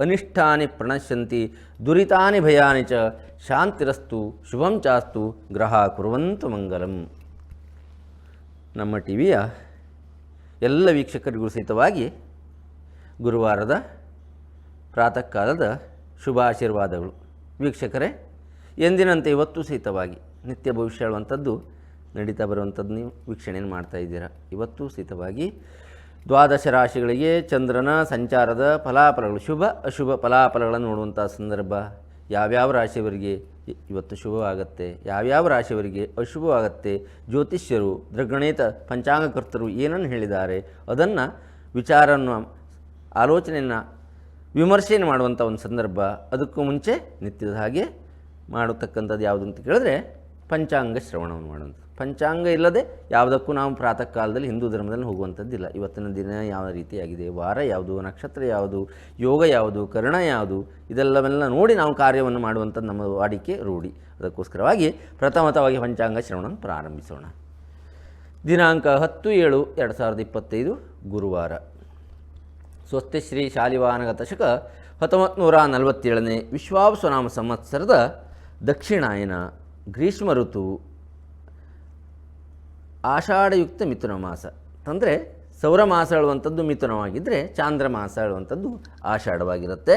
ಅನಿಷ್ಟಾನಿ ಪ್ರಣಶ್ಯಂತಿ, ದುರಿತಾನಿ ಭಯಾನಿ ಚ, ಶಾಂತಿರಸ್ತು, ಶುಭಂ ಚಾಸ್ತು, ಗ್ರಹ ಕುರುವಂತು ಮಂಗಲಂ. ನಮ್ಮ ಟಿ ವಿಯ ಎಲ್ಲ ವೀಕ್ಷಕರಿಗೂ ಸಹಿತವಾಗಿ ಗುರುವಾರದ ಪ್ರಾತಃ ಕಾಲದ ಶುಭಾಶೀರ್ವಾದಗಳು. ವೀಕ್ಷಕರೇ, ಎಂದಿನಂತೆ ಇವತ್ತು ಸಹಿತವಾಗಿ ನಿತ್ಯ ಭವಿಷ್ಯ ಹೇಳುವಂಥದ್ದು, ನಡೀತಾ ಬರುವಂಥದ್ದು ನೀವು ವೀಕ್ಷಣೆಯನ್ನು ಮಾಡ್ತಾ ಇದ್ದೀರಾ. ಇವತ್ತು ಸಹಿತವಾಗಿ ದ್ವಾದಶ ರಾಶಿಗಳಿಗೆ ಚಂದ್ರನ ಸಂಚಾರದ ಫಲಾಫಲಗಳು, ಶುಭ ಅಶುಭ ಫಲಾಫಲಗಳನ್ನು ನೋಡುವಂಥ ಸಂದರ್ಭ. ಯಾವ್ಯಾವ ರಾಶಿಯವರಿಗೆ ಇವತ್ತು ಶುಭವಾಗತ್ತೆ, ಯಾವ್ಯಾವ ರಾಶಿಯವರಿಗೆ ಅಶುಭವಾಗತ್ತೆ, ಜ್ಯೋತಿಷ್ಯರು ದೃಗಣಿತ ಪಂಚಾಂಗಕರ್ತರು ಏನನ್ನು ಹೇಳಿದ್ದಾರೆ, ಅದನ್ನು ವಿಚಾರವನ್ನು, ಆಲೋಚನೆಯನ್ನು, ವಿಮರ್ಶೆಯನ್ನು ಮಾಡುವಂಥ ಒಂದು ಸಂದರ್ಭ. ಅದಕ್ಕೂ ಮುಂಚೆ ನಿತ್ಯದ ಹಾಗೆ ಮಾಡತಕ್ಕಂಥದ್ದು ಯಾವುದು ಅಂತ ಕೇಳಿದ್ರೆ ಪಂಚಾಂಗ ಶ್ರವಣವನ್ನು ಮಾಡುವಂಥದ್ದು. ಪಂಚಾಂಗ ಇಲ್ಲದೆ ಯಾವುದಕ್ಕೂ ನಾವು ಪ್ರಾತಃ ಕಾಲದಲ್ಲಿ ಹಿಂದೂ ಧರ್ಮದಲ್ಲಿ ಹೋಗುವಂಥದ್ದಿಲ್ಲ. ಇವತ್ತಿನ ದಿನ ಯಾವ ರೀತಿಯಾಗಿದೆ? ವಾರ ಯಾವುದು? ನಕ್ಷತ್ರ ಯಾವುದು? ಯೋಗ ಯಾವುದು? ಕರ್ಣ ಯಾವುದು? ಇದೆಲ್ಲವೆಲ್ಲ ನೋಡಿ ನಾವು ಕಾರ್ಯವನ್ನು ಮಾಡುವಂಥದ್ದು ನಮ್ಮ ವಾಡಿಕೆ ರೂಢಿ. ಅದಕ್ಕೋಸ್ಕರವಾಗಿ ಪ್ರಥಮತವಾಗಿ ಪಂಚಾಂಗ ಶ್ರವಣವನ್ನು ಪ್ರಾರಂಭಿಸೋಣ. ದಿನಾಂಕ ಹತ್ತು ಏಳು ಎರಡು ಸಾವಿರದ ಇಪ್ಪತ್ತೈದು ಗುರುವಾರ. ಸ್ವಸ್ತಿ ಶ್ರೀ ಶಾಲಿವಾನಗ ದಶಕ ಹತ್ತೊಂಬತ್ತು ನೂರ ನಲವತ್ತೇಳನೇ ವಿಶ್ವಾಸನಾಮ ಸಂವತ್ಸರದ ದಕ್ಷಿಣಾಯನ ಗ್ರೀಷ್ಮ ಋತು, ಆಷಾಢಯುಕ್ತ ಮಿಥುನ ಮಾಸ. ಅಂದರೆ ಸೌರ ಮಾಸ ಹೇಳುವಂಥದ್ದು ಮಿಥುನವಾಗಿದ್ದರೆ ಚಾಂದ್ರಮಾಸ ಹೇಳುವಂಥದ್ದು ಆಷಾಢವಾಗಿರುತ್ತೆ.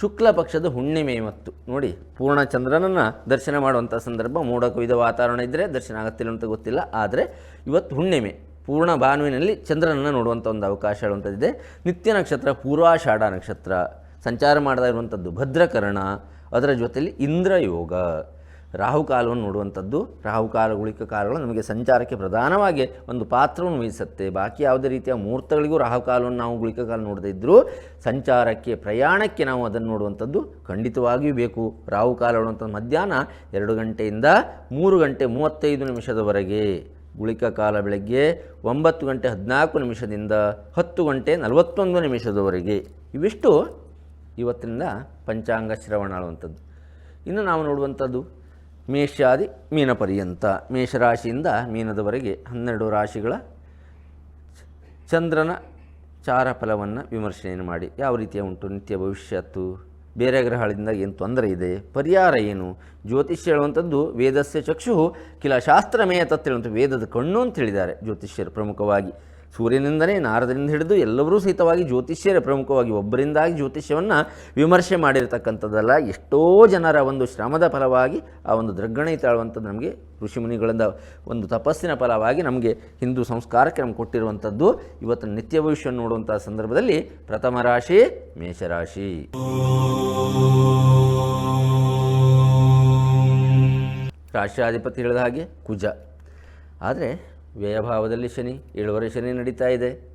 ಶುಕ್ಲ ಪಕ್ಷದ ಹುಣ್ಣಿಮೆ ಮತ್ತು, ನೋಡಿ ಪೂರ್ಣ ಚಂದ್ರನನ್ನು ದರ್ಶನ ಮಾಡುವಂಥ ಸಂದರ್ಭ, ಮೋಡ ಕುಯ್ದ ವಾತಾವರಣ ಇದ್ದರೆ ದರ್ಶನ ಆಗುತ್ತಿಲ್ಲ ಅಂತ ಗೊತ್ತಿಲ್ಲ, ಆದರೆ ಇವತ್ತು ಹುಣ್ಣಿಮೆ, ಪೂರ್ಣ ಭಾನುವಿನಲ್ಲಿ ಚಂದ್ರನನ್ನು ನೋಡುವಂಥ ಒಂದು ಅವಕಾಶ ಹೇಳುವಂಥದ್ದಿದೆ. ನಿತ್ಯ ನಕ್ಷತ್ರ, ಪೂರ್ವಾಷಾಢ ನಕ್ಷತ್ರ, ಸಂಚಾರ ಮಾಡದ ಇರುವಂಥದ್ದು ಭದ್ರಕರ್ಣ, ಅದರ ಜೊತೆಯಲ್ಲಿ ಇಂದ್ರಯೋಗ. ರಾಹುಕಾಲವನ್ನು ನೋಡುವಂಥದ್ದು ರಾಹುಕಾಲ ಗುಳಿಕ ಕಾಲಗಳು ನಮಗೆ ಸಂಚಾರಕ್ಕೆ ಪ್ರಧಾನವಾಗಿ ಒಂದು ಪಾತ್ರವನ್ನು ವಹಿಸುತ್ತೆ. ಬಾಕಿ ಯಾವುದೇ ರೀತಿಯ ಮುಹೂರ್ತಗಳಿಗೂ ರಾಹುಕಾಲವನ್ನು ನಾವು ಗುಳಿಕ ಕಾಲ ನೋಡದೇ ಇದ್ದರೂ ಸಂಚಾರಕ್ಕೆ, ಪ್ರಯಾಣಕ್ಕೆ ನಾವು ಅದನ್ನು ನೋಡುವಂಥದ್ದು ಖಂಡಿತವಾಗಿಯೂ ಬೇಕು. ರಾಹುಕಾಲ ನೋಡುವಂಥದ್ದು ಮಧ್ಯಾಹ್ನ ಎರಡು ಗಂಟೆಯಿಂದ ಮೂರು ಗಂಟೆ ಮೂವತ್ತೈದು ನಿಮಿಷದವರೆಗೆ, ಗುಳಿಕ ಕಾಲ ಬೆಳಗ್ಗೆ ಒಂಬತ್ತು ಗಂಟೆ ಹದಿನಾಲ್ಕು ನಿಮಿಷದಿಂದ ಹತ್ತು ಗಂಟೆ ನಲವತ್ತೊಂದು ನಿಮಿಷದವರೆಗೆ. ಇವಿಷ್ಟು ಇವತ್ತಿನಿಂದ ಪಂಚಾಂಗ ಶ್ರವಣ ಆಳುವಂಥದ್ದು ಇನ್ನು ನಾವು ನೋಡುವಂಥದ್ದು ಮೇಷಾದಿ ಮೀನಪರ್ಯಂತ. ಮೇಷರಾಶಿಯಿಂದ ಮೀನದವರೆಗೆ ಹನ್ನೆರಡು ರಾಶಿಗಳ ಚಂದ್ರನ ಚಾರ ಫಲವನ್ನು ಮಾಡಿ. ಯಾವ ರೀತಿಯ ಉಂಟು ನಿತ್ಯ ಭವಿಷ್ಯತ್ತು? ಬೇರೆ ಗ್ರಹಗಳಿಂದ ಏನು ತೊಂದರೆ ಇದೆ? ಪರಿಹಾರ ಏನು? ಜ್ಯೋತಿಷ್ಯ ಹೇಳುವಂಥದ್ದು ವೇದಸ್ಯ ಚಕ್ಷು ಕಿಲ ಶಾಸ್ತ್ರಮೇಯ ತತ್ ಹೇಳುವಂಥ ವೇದದ ಕಣ್ಣು ಅಂತ ಹೇಳಿದ್ದಾರೆ ಜ್ಯೋತಿಷ್ಯರು ಪ್ರಮುಖವಾಗಿ. ಸೂರ್ಯನಿಂದಲೇ ನಾರದರಿಂದ ಹಿಡಿದು ಎಲ್ಲರೂ ಸಹಿತವಾಗಿ ಜ್ಯೋತಿಷ್ಯರೇ ಪ್ರಮುಖವಾಗಿ ಒಬ್ಬರಿಂದಾಗಿ ಜ್ಯೋತಿಷ್ಯವನ್ನು ವಿಮರ್ಶೆ ಮಾಡಿರತಕ್ಕಂಥದ್ದಲ್ಲ, ಎಷ್ಟೋ ಜನರ ಒಂದು ಶ್ರಮದ ಫಲವಾಗಿ ಆ ಒಂದು ದ್ರಗ್ಗಣಿ ತಾಳುವಂಥದ್ದು ನಮಗೆ ಋಷಿಮುನಿಗಳಿಂದ ಒಂದು ತಪಸ್ಸಿನ ಫಲವಾಗಿ ನಮಗೆ ಹಿಂದೂ ಸಂಸ್ಕಾರಕ್ಕೆ ನಮ್ಗೆ ಕೊಟ್ಟಿರುವಂಥದ್ದು. ಇವತ್ತು ನಿತ್ಯ ಭವಿಷ್ಯವನ್ನು ನೋಡುವಂಥ ಸಂದರ್ಭದಲ್ಲಿ ಪ್ರಥಮ ರಾಶಿ, ಮೇಷರಾಶಿ. ರಾಷ್ಟ್ರಾಧಿಪತಿ ಹೇಳಿದ ಹಾಗೆ ಕುಜ. ಆದರೆ ವ್ಯಯಭಾವದಲ್ಲಿ ಶನಿ ಏಳುವರೆ ಶನಿ ನಡೀತಾ ಇದೆ.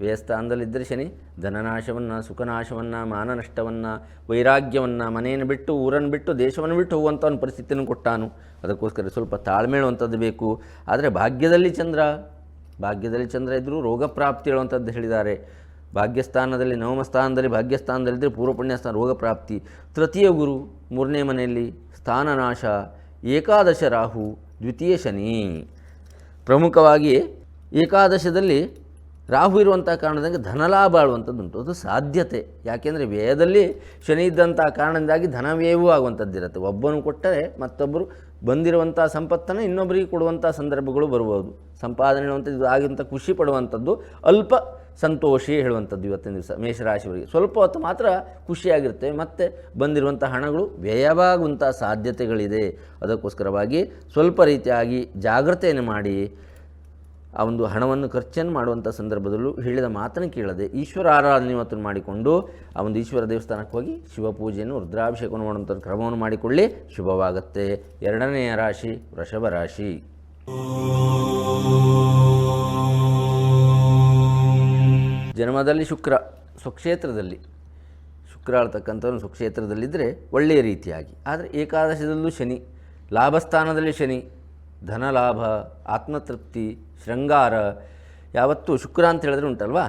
ವ್ಯಯಸ್ಥಾನದಲ್ಲಿದ್ದರೆ ಶನಿ, ಧನನಾಶವನ್ನು, ಸುಖನಾಶವನ್ನು, ಮಾನನಷ್ಟವನ್ನು, ವೈರಾಗ್ಯವನ್ನು, ಮನೆಯನ್ನು ಬಿಟ್ಟು, ಊರನ್ನು ಬಿಟ್ಟು, ದೇಶವನ್ನು ಬಿಟ್ಟು ಹೋಗುವಂಥ ಒಂದು ಪರಿಸ್ಥಿತಿಯನ್ನು ಕೊಟ್ಟಾನು. ಅದಕ್ಕೋಸ್ಕರ ಸ್ವಲ್ಪ ತಾಳ್ಮೆ ಹೇಳುವಂಥದ್ದು ಬೇಕು. ಆದರೆ ಭಾಗ್ಯದಲ್ಲಿ ಚಂದ್ರ ಭಾಗ್ಯದಲ್ಲಿ ಚಂದ್ರ ಇದ್ದರೂ ರೋಗ ಪ್ರಾಪ್ತಿ ಹೇಳುವಂಥದ್ದು ಹೇಳಿದ್ದಾರೆ. ಭಾಗ್ಯಸ್ಥಾನದಲ್ಲಿ, ನವಮ ಸ್ಥಾನದಲ್ಲಿ, ಭಾಗ್ಯಸ್ಥಾನದಲ್ಲಿದ್ದರೆ ಪೂರ್ವಪುಣ್ಯಸ್ಥಾನ ಪುಣ್ಯಸ್ಥಾನ ರೋಗ ಪ್ರಾಪ್ತಿ. ತೃತೀಯ ಗುರು, ಮೂರನೇ ಮನೆಯಲ್ಲಿ ಸ್ಥಾನನಾಶ, ಏಕಾದಶ ರಾಹು, ದ್ವಿತೀಯ ಶನಿ. ಪ್ರಮುಖವಾಗಿ ಏಕಾದಶದಲ್ಲಿ ರಾಹು ಇರುವಂಥ ಕಾರಣದಿಂದ ಧನಲಾಭ ಆಳುವಂಥದ್ದುಂಟು. ಅದು ಸಾಧ್ಯತೆ. ಯಾಕೆಂದರೆ ವ್ಯಯದಲ್ಲಿ ಶನಿ ಇದ್ದಂಥ ಕಾರಣದಿಂದಾಗಿ ಧನವ್ಯಯವೂ ಆಗುವಂಥದ್ದು ಆಗುವಂಥದ್ದಿರುತ್ತೆ. ಒಬ್ಬನು ಕೊಟ್ಟರೆ ಮತ್ತೊಬ್ಬರು ಬಂದಿರುವಂಥ ಸಂಪತ್ತನ್ನು ಇನ್ನೊಬ್ಬರಿಗೆ ಕೊಡುವಂಥ ಸಂದರ್ಭಗಳು ಬರ್ಬೋದು ಸಂಪಾದನೆ ಇದು ಆಗಿಂತ ಖುಷಿ ಪಡುವಂಥದ್ದು, ಅಲ್ಪ ಸಂತೋಷಿ ಹೇಳುವಂಥದ್ದು ಇವತ್ತಿನ ದಿವಸ ಮೇಷರಾಶಿಯವರಿಗೆ. ಸ್ವಲ್ಪ ಹೊತ್ತು ಮಾತ್ರ ಖುಷಿಯಾಗಿರುತ್ತೆ. ಮತ್ತು ಬಂದಿರುವಂಥ ಹಣಗಳು ವ್ಯಯವಾಗುವಂಥ ಸಾಧ್ಯತೆಗಳಿದೆ. ಅದಕ್ಕೋಸ್ಕರವಾಗಿ ಸ್ವಲ್ಪ ರೀತಿಯಾಗಿ ಜಾಗ್ರತೆಯನ್ನು ಮಾಡಿ, ಆ ಒಂದು ಹಣವನ್ನು ಖರ್ಚನ್ನು ಮಾಡುವಂಥ ಸಂದರ್ಭದಲ್ಲೂ ಹೇಳಿದ ಮಾತನ್ನು ಕೇಳದೆ ಈಶ್ವರ ಆರಾಧನೆ ಮಾಡಿಕೊಂಡು, ಆ ಒಂದು ಈಶ್ವರ ದೇವಸ್ಥಾನಕ್ಕೆ ಹೋಗಿ ಶಿವಪೂಜೆಯನ್ನು, ರುದ್ರಾಭಿಷೇಕವನ್ನು ಮಾಡುವಂಥ ಕ್ರಮವನ್ನು ಮಾಡಿಕೊಳ್ಳಿ. ಶುಭವಾಗುತ್ತೆ. ಎರಡನೆಯ ರಾಶಿ, ವೃಷಭ ರಾಶಿ. ಜನ್ಮದಲ್ಲಿ ಶುಕ್ರ, ಸ್ವಕ್ಷೇತ್ರದಲ್ಲಿ. ಶುಕ್ರ ಆಳ್ತಕ್ಕಂಥವನು ಸ್ವಕ್ಷೇತ್ರದಲ್ಲಿದ್ದರೆ ಒಳ್ಳೆಯ ರೀತಿಯಾಗಿ. ಆದರೆ ಏಕಾದಶದಲ್ಲೂ ಶನಿ, ಲಾಭಸ್ಥಾನದಲ್ಲಿ ಶನಿ, ಧನಲಾಭ, ಆತ್ಮತೃಪ್ತಿ, ಶೃಂಗಾರ, ಯಾವತ್ತೂ ಶುಕ್ರ ಅಂತ ಹೇಳಿದ್ರೆ ಉಂಟಲ್ವಾ?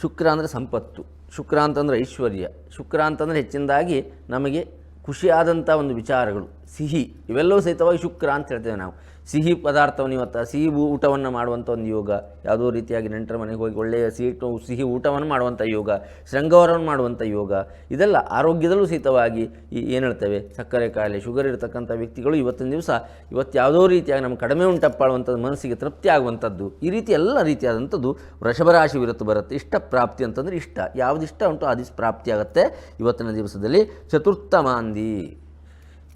ಶುಕ್ರ ಅಂದರೆ ಸಂಪತ್ತು. ಶುಕ್ರ ಅಂತಂದರೆ ಐಶ್ವರ್ಯ. ಶುಕ್ರ ಅಂತಂದರೆ ಹೆಚ್ಚಿನದಾಗಿ ನಮಗೆ ಖುಷಿಯಾದಂಥ ಒಂದು ವಿಚಾರಗಳು. ಸಿಹಿ, ಇವೆಲ್ಲವೂ ಸಹಿತವಾಗಿ ಶುಕ್ರ ಅಂತ ಹೇಳ್ತೇವೆ ನಾವು. ಸಿಹಿ ಪದಾರ್ಥವನ್ನು ಇವತ್ತು, ಸಿಹಿ ಊಟವನ್ನು ಮಾಡುವಂಥ ಒಂದು ಯೋಗ, ಯಾವುದೋ ರೀತಿಯಾಗಿ ನೆಂಟರ ಮನೆಗೆ ಹೋಗಿ ಒಳ್ಳೆಯ ಸಿಹಿ ಸಿಹಿ ಊಟವನ್ನು ಮಾಡುವಂಥ ಯೋಗ, ಶೃಂಗವರವನ್ನು ಮಾಡುವಂಥ ಯೋಗ, ಇದೆಲ್ಲ ಆರೋಗ್ಯದಲ್ಲೂ ಸಹಿತವಾಗಿ ಈ ಏನು ಹೇಳ್ತೇವೆ, ಸಕ್ಕರೆ ಕಾಯಿಲೆ ಶುಗರ್ ಇರತಕ್ಕಂಥ ವ್ಯಕ್ತಿಗಳು ಇವತ್ತಿನ ದಿವಸ, ಇವತ್ತು ಯಾವುದೋ ರೀತಿಯಾಗಿ ನಮ್ಮ ಕಡಿಮೆ ಉಂಟಪ್ಪಾಳುವಂಥದ್ದು, ಮನಸ್ಸಿಗೆ ತೃಪ್ತಿ ಆಗುವಂಥದ್ದು, ಈ ರೀತಿ ಎಲ್ಲ ರೀತಿಯಾದಂಥದ್ದು ವೃಷಭರಾಶಿ ವಿರತ್ತು ಬರುತ್ತೆ. ಇಷ್ಟ ಪ್ರಾಪ್ತಿ ಅಂತಂದರೆ ಇಷ್ಟ. ಯಾವ್ದು ಇಷ್ಟ ಉಂಟು ಪ್ರಾಪ್ತಿ ಆಗುತ್ತೆ ಇವತ್ತಿನ ದಿವಸದಲ್ಲಿ. ಚತುರ್ಥ ಮಾಂದಿ